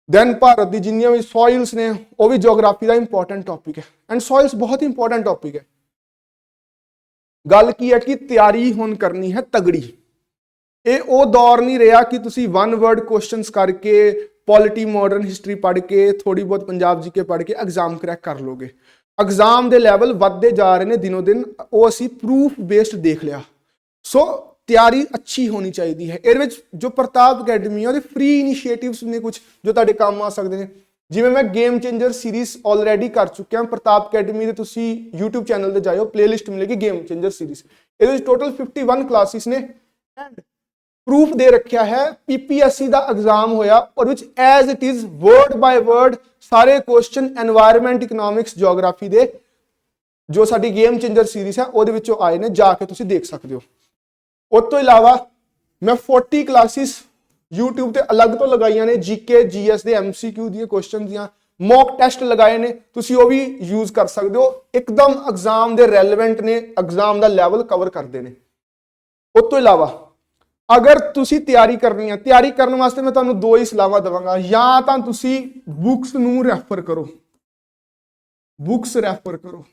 ਦੈਨ ਭਾਰਤ ਦੀ ਜਿੰਨੀਆਂ ਵੀ ਸੋਇਲਸ ਨੇ, ਉਹ ਵੀ ਜੀਓਗ੍ਰਾਫੀ ਦਾ ਇੰਪੋਰਟੈਂਟ ਟੌਪਿਕ ਹੈ। ਐਂਡ ਸੋਇਲਸ ਬਹੁਤ ਇੰਪੋਰਟੈਂਟ ਟੌਪਿਕ ਹੈ। ਗੱਲ ਕੀ ਹੈ ਕਿ ਤਿਆਰੀ ਹੁਣ ਕਰਨੀ ਹੈ ਤਗੜੀ। ਇਹ ਉਹ ਦੌਰ ਨਹੀਂ ਰਿਹਾ ਕਿ ਤੁਸੀਂ ਵਨ ਵਰਡ ਕੁਐਸਚਨਸ ਕਰਕੇ ਪੋਲਿਟੀ ਮਾਡਰਨ ਹਿਸਟਰੀ ਪੜ੍ਹ ਕੇ ਥੋੜੀ ਬਹੁਤ ਪੰਜਾਬ ਜੀਕੇ ਪੜ੍ਹ ਕੇ ਐਗਜ਼ਾਮ ਕਰੈਕ ਕਰ ਲੋਗੇ। ਐਗਜ਼ਾਮ ਦੇ ਲੈਵਲ ਵੱਧਦੇ ਜਾ ਰਹੇ ਨੇ ਦਿਨੋ ਦਿਨ, ਉਹ ਅਸੀਂ ਪ੍ਰੂਫ ਬੇਸਡ ਦੇਖ ਲਿਆ। ਸੋ ਤਿਆਰੀ ਅੱਛੀ ਹੋਣੀ ਚਾਹੀਦੀ ਹੈ। ਇਹਦੇ ਵਿੱਚ ਜੋ ਪ੍ਰਤਾਪ ਅਕੈਡਮੀ ਹੈ ਉਹਦੇ ਫ੍ਰੀ ਇਨੀਸ਼ੀਏਟਿਵਸ ਨੇ ਕੁਝ ਜੋ ਤੁਹਾਡੇ ਕੰਮ ਆ ਸਕਦੇ ਨੇ। ਜਿਵੇਂ ਮੈਂ ਗੇਮ ਚੇਂਜਰ ਸੀਰੀਜ਼ ਆਲਰੇਡੀ ਕਰ ਚੁੱਕਿਆ ਪ੍ਰਤਾਪ ਅਕੈਡਮੀ ਦੇ ਤੁਸੀਂ YouTube ਚੈਨਲ ਤੇ ਜਾਇਓ ਪਲੇਲਿਸਟ ਮਿਲੇਗੀ ਗੇਮ ਚੇਂਜਰ ਸੀਰੀਜ਼ ਇਹਦੇ ਵਿੱਚ ਟੋਟਲ 51 ਕਲਾਸਿਸ ਨੇ। ਐਂਡ ਪ੍ਰੂਫ ਦੇ ਰੱਖਿਆ ਹੈ ਪੀਪੀਐਸਸੀ ਦਾ ਐਗਜ਼ਾਮ ਹੋਇਆ, ਔਰ ਵਿੱਚ as it is word by word ਸਾਰੇ ਕੁਐਸਚਨ এনवायरमेंट ਇਕਨੋਮਿਕਸ ਜੀਓਗ੍ਰਾਫੀ ਦੇ ਜੋ ਸਾਡੀ ਗੇਮ ਚੇਂਜਰ ਸੀਰੀਜ਼ ਹੈ, ਉਹਦੇ ਵਿੱਚੋਂ ਆਏ ਨੇ, ਜਾ ਕੇ ਤੁਸੀਂ ਦੇਖ ਸਕਦੇ ਹੋ। ਉਸ ਤੋਂ ਇਲਾਵਾ ਮੈਂ 40 ਕਲਾਸਿਸ YouTube ਤੇ ਅਲੱਗ ਤੋਂ ਲਗਾਈਆਂ ਨੇ GK GS ਦੇ MCQ ਦੀਆਂ ਕੁਐਸਚਨ ਦੀਆਂ ਮੌਕ ਟੈਸਟ ਲਗਾਏ ਨੇ, ਤੁਸੀਂ ਉਹ ਵੀ ਯੂਜ਼ ਕਰ ਸਕਦੇ ਹੋ। ਇੱਕਦਮ ਐਗਜ਼ਾਮ ਦੇ ਰੈਲੇਵੈਂਟ ਨੇ ਐਗਜ਼ਾਮ ਦਾ ਲੈਵਲ ਕਵਰ ਕਰਦੇ ਨੇ। ਉਸ ਤੋਂ ਇਲਾਵਾ ਅਗਰ ਤੁਸੀਂ ਤਿਆਰੀ ਕਰਨੀ ਹੈ, ਤਿਆਰੀ ਕਰਨ ਵਾਸਤੇ ਮੈਂ ਤੁਹਾਨੂੰ ਦੋ ਹੀ ਸਲਾਹਾਂ ਦਵਾਂਗਾ। ਜਾਂ ਤਾਂ ਤੁਸੀਂ ਬੁੱਕਸ ਨੂੰ ਰੈਫਰ ਕਰੋ। ਬੁੱਕਸ ਰੈਫਰ ਕਰੋ।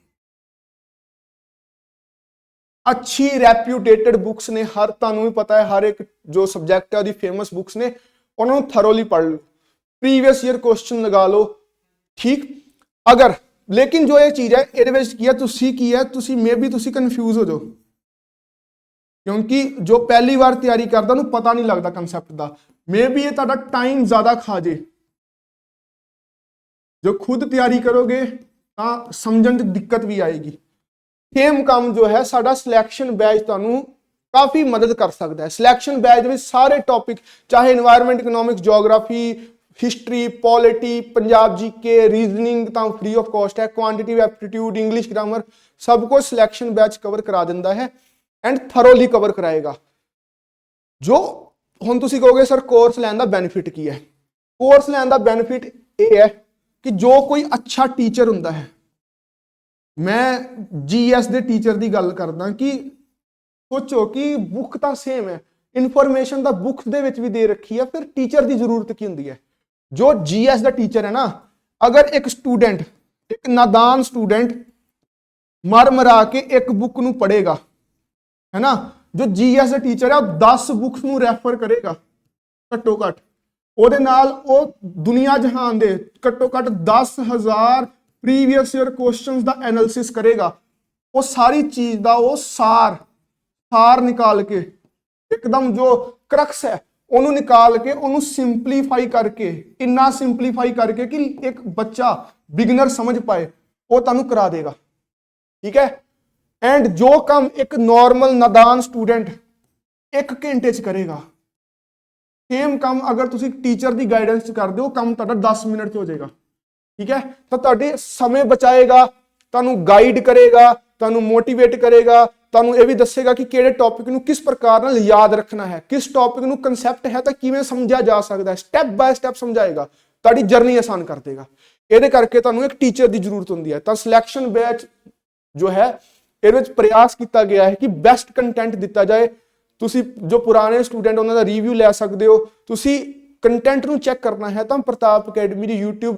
ਅੱਛੀ ਰੈਪਿਊਟੇਟਡ ਬੁੱਕਸ ਨੇ, ਹਰ ਤੁਹਾਨੂੰ ਵੀ ਪਤਾ ਹੈ, ਹਰ ਇੱਕ ਜੋ ਸਬਜੈਕਟ ਹੈ, ਉਹਦੀ ਫੇਮਸ ਬੁੱਕਸ ਨੇ, ਉਹਨਾਂ ਨੂੰ ਥਰੋਲੀ ਪੜ੍ਹ ਲਓ। ਪ੍ਰੀਵੀਅਸ ਈਅਰ ਕੁਐਸਚਨ ਲਗਾ ਲਓ। ਠੀਕ? ਅਗਰ, ਲੇਕਿਨ ਜੋ ਇਹ ਚੀਜ਼ ਹੈ, ਇਹਦੇ ਵਿੱਚ ਕੀ ਹੈ, ਤੁਸੀਂ ਕੀ ਹੈ, ਤੁਸੀਂ ਮੇਬੀ ਤੁਸੀਂ ਕਨਫਿਊਜ਼ ਹੋ ਜਾਓ। ਕਿਉਂਕਿ ਜੋ ਪਹਿਲੀ ਵਾਰ ਤਿਆਰੀ ਕਰਦਾ, ਉਹਨੂੰ ਪਤਾ ਨਹੀਂ ਲੱਗਦਾ ਕਨਸੈਪਟ ਦਾ। ਮੇਬੀ ਇਹ ਤੁਹਾਡਾ ਟਾਈਮ ਜ਼ਿਆਦਾ ਖਾ ਜੇ। ਜੋ ਖੁਦ ਤਿਆਰੀ ਕਰੋਗੇ, ਤਾਂ ਸਮਝਣ 'ਚ ਦਿੱਕਤ ਵੀ ਆਏਗੀ। ਸੇਮ ਕੰਮ ਜੋ ਹੈ, ਸਾਡਾ ਸਿਲੈਕਸ਼ਨ ਬੈਚ ਤੁਹਾਨੂੰ ਕਾਫੀ ਮਦਦ ਕਰ ਸਕਦਾ ਹੈ। ਸਿਲੈਕਸ਼ਨ ਬੈਚ ਦੇ ਵਿੱਚ ਸਾਰੇ ਟੌਪਿਕ ਚਾਹੇ environment economics geography history polity Punjab G K reasoning ਤਾਂ ਫ੍ਰੀ ਆਫ ਕਾਸਟ ਹੈ। ਕੁਆਂਟੀਟਿਵ ਐਪਟੀਟਿਊਡ ਇੰਗਲਿਸ਼ ਗ੍ਰਾਮਰ ਸਭ ਕੁਝ ਸਿਲੈਕਸ਼ਨ ਬੈਚ ਕਵਰ ਕਰਾ ਦਿੰਦਾ ਹੈ। ਐਂਡ ਥਰੋਲੀ ਕਵਰ ਕਰਾਏਗਾ ਜੋ ਹੁਣ ਤੁਸੀਂ ਕਹੋਗੇ ਸਰ ਕੋਰਸ ਲੈਣ ਦਾ ਬੈਨੀਫਿਟ ਕੀ ਹੈ ਕੋਰਸ ਲੈਣ ਦਾ ਬੈਨੀਫਿਟ ਇਹ ਹੈ ਕਿ ਜੋ ਕੋਈ ਅੱਛਾ ਟੀਚਰ ਹੁੰਦਾ ਹੈ ਮੈਂ ਜੀਐਸ ਦੇ ਟੀਚਰ ਦੀ ਗੱਲ ਕਰਦਾ ਕਿ ਸੋਚੋ ਕਿ ਬੁੱਕ ਤਾਂ ਸੇਮ ਹੈ। ਇਨਫੋਰਮੇਸ਼ਨ ਦਾ ਬੁੱਕ ਦੇ ਵਿੱਚ ਵੀ ਦੇ ਰੱਖੀ ਹੈ ਫਿਰ ਟੀਚਰ ਦੀ ਜ਼ਰੂਰਤ ਕੀ ਹੁੰਦੀ ਹੈ? ਜੋ ਜੀਐਸ ਦਾ ਟੀਚਰ ਹੈ ਨਾ, ਅਗਰ ਇੱਕ ਸਟੂਡੈਂਟ ਇੱਕ ਨਾਦਾਨ ਸਟੂਡੈਂਟ ਮਰ ਮਰਾ ਕੇ ਇੱਕ ਬੁੱਕ ਨੂੰ ਪੜ੍ਹੇਗਾ ਹੈ ਨਾ ਜੋ ਜੀਐਸ ਦਾ ਟੀਚਰ ਹੈ ਉਹ 10 ਬੁੱਕਸ ਨੂੰ ਰੈਫਰ ਕਰੇਗਾ, ਘੱਟੋ ਘੱਟ। ਉਹਦੇ ਨਾਲ ਉਹ ਦੁਨੀਆ ਜਹਾਨ ਦੇ ਘੱਟੋ ਘੱਟ 10000 ਪ੍ਰੀਵੀਅਸ ਈਅਰ ਕੁਐਸਚਨਸ ਦਾ ਐਨਾਲਿਸਿਸ ਕਰੇਗਾ। ਉਹ ਸਾਰੀ ਚੀਜ਼ ਦਾ ਉਹ ਸਾਰ ਸਾਰ ਨਿਕਾਲ ਕੇ, ਇੱਕਦਮ ਜੋ ਕਰਕਸ ਹੈ, ਉਹਨੂੰ ਨਿਕਾਲ ਕੇ, ਉਹਨੂੰ ਸਿੰਪਲੀਫਾਈ ਕਰਕੇ, ਇੰਨਾ ਸਿੰਪਲੀਫਾਈ ਕਰਕੇ ਕਿ ਇੱਕ ਬੱਚਾ ਬਿਗਨਰ ਸਮਝ ਪਾਏ, ਉਹ ਤੁਹਾਨੂੰ ਕਰਾ ਦੇਗਾ। ਠੀਕ ਹੈ? ਐਂਡ ਜੋ ਕੰਮ ਇੱਕ ਨਾਰਮਲ ਨਾਦਾਨ ਸਟੂਡੈਂਟ ਇੱਕ ਘੰਟੇ 'ਚ ਕਰੇਗਾ ਸੇਮ ਕੰਮ ਅਗਰ ਤੁਸੀਂ ਟੀਚਰ ਦੀ ਗਾਈਡੈਂਸ 'ਚ ਕਰਦੇ ਹੋ, ਕੰਮ ਤੁਹਾਡਾ 10 ਮਿੰਟ 'ਚ ਹੋ ਜਾਏਗਾ। ਠੀਕ ਹੈ? ਤਾਂ ਤੁਹਾਡੇ ਸਮੇਂ ਬਚਾਏਗਾ, ਤੁਹਾਨੂੰ ਗਾਈਡ ਕਰੇਗਾ, ਤੁਹਾਨੂੰ ਮੋਟੀਵੇਟ ਕਰੇਗਾ, ਤੁਹਾਨੂੰ ਇਹ ਵੀ ਦੱਸੇਗਾ ਕਿ ਕਿਹੜੇ ਟੌਪਿਕ ਨੂੰ ਕਿਸ ਪ੍ਰਕਾਰ ਨਾਲ ਯਾਦ ਰੱਖਣਾ ਹੈ, ਕਿਸ ਟੌਪਿਕ ਨੂੰ ਕਨਸੈਪਟ ਹੈ ਤਾਂ ਕਿਵੇਂ ਸਮਝਿਆ ਜਾ ਸਕਦਾ ਹੈ ਸਟੈਪ ਬਾਏ ਸਟੈਪ ਸਮਝਾਏਗਾ, ਤੁਹਾਡੀ ਜਰਨੀ ਆਸਾਨ ਕਰ ਦੇਗਾ। ਇਹਦੇ ਕਰਕੇ ਤੁਹਾਨੂੰ ਇੱਕ ਟੀਚਰ ਦੀ ਜ਼ਰੂਰਤ ਹੁੰਦੀ ਹੈ। ਤਾਂ ਸਿਲੈਕਸ਼ਨ ਬੈਚ ਜੋ ਹੈ ਇਹਦੇ ਵਿੱਚ ਪ੍ਰਯਾਸ ਕੀਤਾ ਗਿਆ ਹੈ ਕਿ ਬੈਸਟ ਕੰਟੈਂਟ ਦਿੱਤਾ ਜਾਏ। ਤੁਸੀਂ ਜੋ ਪੁਰਾਣੇ ਸਟੂਡੈਂਟ ਉਹਨਾਂ ਦਾ ਰਿਵਿਊ ਲੈ ਸਕਦੇ ਹੋ। ਤੁਸੀਂ ਕੰਟੈਂਟ ਨੂੰ ਚੈੱਕ ਕਰਨਾ ਹੈ ਤਾਂ ਪ੍ਰਤਾਪ ਅਕੈਡਮੀ ਦੀ YouTube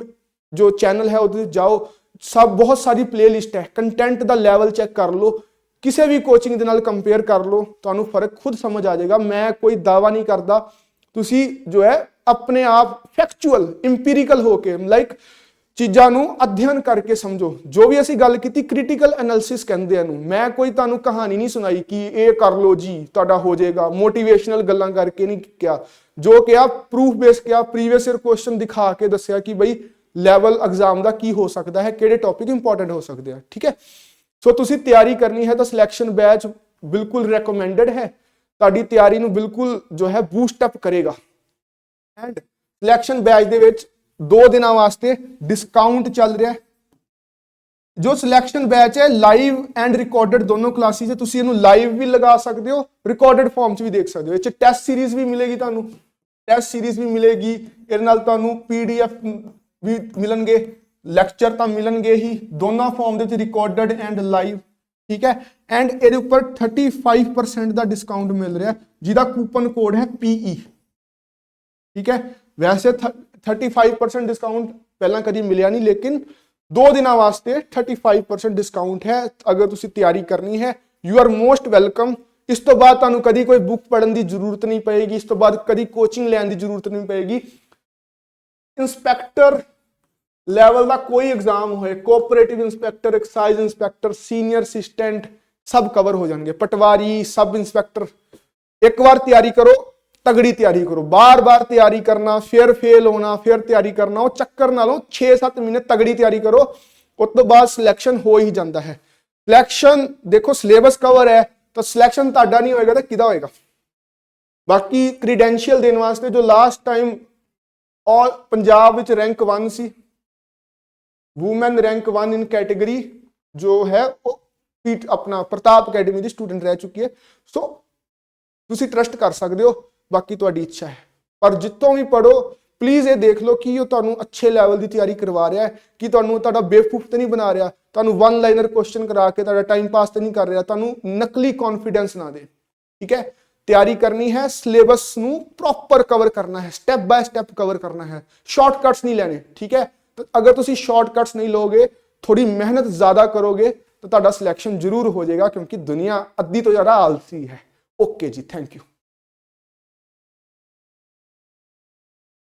ਜੋ ਚੈਨਲ ਹੈ ਉਹਦੇ ਤੇ ਜਾਓ। ਸਭ, ਬਹੁਤ ਸਾਰੀ ਪਲੇਲਿਸਟ ਹੈ। ਕੰਟੈਂਟ ਦਾ ਲੈਵਲ ਚੈੱਕ ਕਰ ਲਓ। ਕਿਸੇ ਵੀ ਕੋਚਿੰਗ ਦੇ ਨਾਲ ਕੰਪੇਅਰ ਕਰ ਲਓ। ਤੁਹਾਨੂੰ ਫ਼ਰਕ ਖੁਦ ਸਮਝ ਆ ਜਾਏਗਾ। ਮੈਂ ਕੋਈ ਦਾਵਾ ਨਹੀਂ ਕਰਦਾ। ਤੁਸੀਂ ਜੋ ਹੈ, ਆਪਣੇ ਆਪ ਫੈਕਚੁਅਲ ਇੰਪੀਰੀਕਲ ਹੋ ਕੇ ਲਾਈਕ ਚੀਜ਼ਾਂ ਨੂੰ ਅਧਿਐਨ ਕਰਕੇ ਸਮਝੋ। ਜੋ ਵੀ ਅਸੀਂ ਗੱਲ ਕੀਤੀ ਕ੍ਰਿਟੀਕਲ ਐਨਾਲਿਸਿਸ ਕਹਿੰਦੇ ਆ ਨੂੰ ਮੈਂ ਕੋਈ ਤੁਹਾਨੂੰ ਕਹਾਣੀ ਨਹੀਂ ਸੁਣਾਈ ਕਿ ਇਹ ਕਰ ਲਓ ਜੀ, ਤੁਹਾਡਾ ਹੋ ਜਾਏਗਾ। ਮੋਟੀਵੇਸ਼ਨਲ ਗੱਲਾਂ ਕਰਕੇ ਨਹੀਂ ਕਿਹਾ। ਜੋ ਕਿਹਾ ਪ੍ਰੂਫ ਬੇਸ ਕਿਹਾ ਪ੍ਰੀਵੀਅਸ ਈਅਰ ਕੁਐਸਚਨ ਦਿਖਾ ਕੇ ਦੱਸਿਆ ਕਿ ਬਈ ਲੈਵਲ ਐਗਜ਼ਾਮ ਦਾ ਕੀ ਹੋ ਸਕਦਾ ਹੈ, ਕਿਹੜੇ ਟੌਪਿਕ ਇੰਪੋਰਟੈਂਟ ਹੋ ਸਕਦੇ ਆ। ਠੀਕ ਹੈ? ਸੋ ਤੁਸੀਂ ਤਿਆਰੀ ਕਰਨੀ ਹੈ ਤਾਂ ਸਿਲੈਕਸ਼ਨ ਬੈਚ ਬਿਲਕੁਲ ਰეკਮੈਂਡਡ ਹੈ। ਤੁਹਾਡੀ ਤਿਆਰੀ ਨੂੰ ਬਿਲਕੁਲ ਜੋ ਹੈ ਬੂਸਟ ਅਪ ਕਰੇਗਾ। ਐਂਡ ਸਿਲੈਕਸ਼ਨ ਬੈਚ ਦੇ ਵਿੱਚ 2 ਦਿਨਾਂ ਵਾਸਤੇ ਡਿਸਕਾਊਂਟ ਚੱਲ ਰਿਹਾ ਹੈ। ਜੋ ਸਿਲੈਕਸ਼ਨ ਬੈਚ ਹੈ ਲਾਈਵ ਐਂਡ ਰਿਕਾਰਡਡ ਦੋਨੋਂ ਕਲਾਸਿਸ ਹੈ, ਤੁਸੀਂ ਇਹਨੂੰ ਲਾਈਵ ਵੀ ਲਗਾ ਸਕਦੇ ਹੋ ਰਿਕਾਰਡਡ ਫਾਰਮ 'ਚ ਵੀ ਦੇਖ ਸਕਦੇ ਹੋ। ਇਹ 'ਚ ਟੈਸਟ ਸੀਰੀਜ਼ ਵੀ ਮਿਲੇਗੀ ਤੁਹਾਨੂੰ। ਟੈਸਟ ਸੀਰੀਜ਼ ਵੀ ਮਿਲੇਗੀ। ਇਹਦੇ ਨਾਲ ਤੁਹਾਨੂੰ ਪੀਡੀਐਫ ਵੀ ਮਿਲਣਗੇ ਲੈਕਚਰ ਤਾਂ ਮਿਲਣਗੇ ਹੀ। ਦੋਨਾਂ ਫਾਰਮ ਦੇ ਵਿੱਚ ਰਿਕਾਰਡਡ ਐਂਡ ਲਾਈਵ ਠੀਕ ਹੈ? ਐਂਡ ਇਹਦੇ ਉੱਪਰ 35% ਦਾ ਡਿਸਕਾਊਂਟ ਮਿਲ ਰਿਹਾ। ਜਿਹਦਾ ਕੂਪਨ ਕੋਡ ਹੈ PE ਠੀਕ ਹੈ? ਵੈਸੇ 35% ਡਿਸਕਾਊਂਟ ਪਹਿਲਾਂ ਕਦੀ ਮਿਲਿਆ ਨਹੀਂ, ਲੇਕਿਨ ਦੋ ਦਿਨਾਂ ਵਾਸਤੇ 35% ਡਿਸਕਾਊਂਟ ਹੈ। ਅਗਰ ਤੁਸੀਂ ਤਿਆਰੀ ਕਰਨੀ ਹੈ ਯੂ ਆਰ ਮੋਸਟ ਵੈਲਕਮ ਇਸ ਤੋਂ ਬਾਅਦ ਤੁਹਾਨੂੰ ਕਦੀ ਕੋਈ ਬੁੱਕ ਪੜਨ ਦੀ ਜ਼ਰੂਰਤ ਨਹੀਂ ਪਏਗੀ, ਇਸ ਤੋਂ ਬਾਅਦ ਕਦੀ ਕੋਚਿੰਗ ਲੈਣ ਦੀ ਜ਼ਰੂਰਤ ਨਹੀਂ ਪਏਗੀ। ਇੰਸਪੈਕਟਰ ਲੈਵਲ ਦਾ ਕੋਈ ਐਗਜ਼ਾਮ ਹੋਏ cooperative inspector excise inspector senior assistant ਸਭ ਕਵਰ ਹੋ ਜਾਣਗੇ। ਪਟਵਾਰੀ ਸਬ ਇੰਸਪੈਕਟਰ ਇੱਕ ਵਾਰ ਤਿਆਰੀ ਕਰੋ। ਤਗੜੀ ਤਿਆਰੀ ਕਰੋ ਬਾਰ-ਬਾਰ ਤਿਆਰੀ ਕਰਨਾ ਫਿਰ ਫੇਲ ਹੋਣਾ ਫਿਰ ਤਿਆਰੀ ਕਰਨਾ ਉਹ ਚੱਕਰ ਨਾਲੋਂ 6-7 ਮਹੀਨੇ ਤਗੜੀ ਤਿਆਰੀ ਕਰੋ ਉਸ ਤੋਂ ਬਾਅਦ ਸਿਲੈਕਸ਼ਨ ਹੋ ਹੀ ਜਾਂਦਾ ਹੈ ਸਿਲੈਕਸ਼ਨ ਦੇਖੋ ਸਿਲੇਬਸ ਕਵਰ ਹੈ ਤਾਂ ਸਿਲੈਕਸ਼ਨ ਤੁਹਾਡਾ ਨਹੀਂ ਹੋਏਗਾ ਤਾਂ ਕਿਹਦਾ ਹੋਏਗਾ ਬਾਕੀ ਕ੍ਰੈਡੈਂਸ਼ੀਅਲ ਦੇਣ ਵਾਸਤੇ ਜੋ ਲਾਸਟ ਟਾਈਮ ਔਰ ਪੰਜਾਬ ਵਿੱਚ ਰੈਂਕ 1 ਸੀ ਵੂਮਨ ਰੈਂਕ 1 ਇਨ ਕੈਟਾਗਰੀ ਜੋ ਹੈ ਉਹ ਪੀਟ ਆਪਣਾ ਪ੍ਰਤਾਪ ਅਕੈਡਮੀ ਦੀ ਸਟੂਡੈਂਟ ਰਹਿ ਚੁੱਕੀ ਹੈ ਸੋ ਤੁਸੀਂ ਟਰਸਟ ਕਰ ਸਕਦੇ ਹੋ ਬਾਕੀ ਤੁਹਾਡੀ ਇੱਛਾ ਹੈ। ਪਰ ਜਿੱਤੋਂ ਵੀ ਪੜੋ ਪਲੀਜ਼ ਇਹ ਦੇਖ ਲਓ ਕਿ ਉਹ ਤੁਹਾਨੂੰ ਅੱਛੇ ਲੈਵਲ ਦੀ ਤਿਆਰੀ ਕਰਵਾ ਰਿਹਾ ਹੈ, ਕਿ ਤੁਹਾਨੂੰ ਤੁਹਾਡਾ ਬੇਵਕੂਫ ਤੇ ਨਹੀਂ ਬਣਾ ਰਿਹਾ, ਤੁਹਾਨੂੰ ਵਨ ਲਾਈਨਰ ਕੁਐਸਚਨ ਕਰਾ ਕੇ ਤੁਹਾਡਾ ਟਾਈਮ ਪਾਸ ਤੇ ਨਹੀਂ ਕਰ ਰਿਹਾ, ਤੁਹਾਨੂੰ ਨਕਲੀ ਕੌਨਫੀਡੈਂਸ ਨਾ ਦੇ ਠੀਕ ਹੈ? ਤਿਆਰੀ ਕਰਨੀ ਹੈ ਸਿਲੇਬਸ ਨੂੰ ਪ੍ਰੋਪਰ ਕਵਰ ਕਰਨਾ ਹੈ ਸਟੈਪ ਬਾय ਸਟੈਪ ਕਵਰ ਕਰਨਾ ਹੈ। ਸ਼ਾਰਟਕਟਸ ਨਹੀਂ ਲੈਣੇ, ਠੀਕ ਹੈ? ਅਗਰ ਤੁਸੀਂ ਸ਼ਾਰਟਕਟਸ ਨਹੀਂ ਲੋਗੇ ਥੋੜੀ ਮਿਹਨਤ ਜ਼ਿਆਦਾ ਕਰੋਗੇ, ਤਾਂ ਤੁਹਾਡਾ ਸਿਲੈਕਸ਼ਨ ਜ਼ਰੂਰ ਹੋ ਜਾਏਗਾ, ਕਿਉਂਕਿ ਦੁਨੀਆ ਅੱਧੀ ਤੋਂ ਜ਼ਿਆਦਾ ਆਲਸੀ ਹੈ। ਓਕੇ ਜੀ ਥੈਂਕ ਯੂ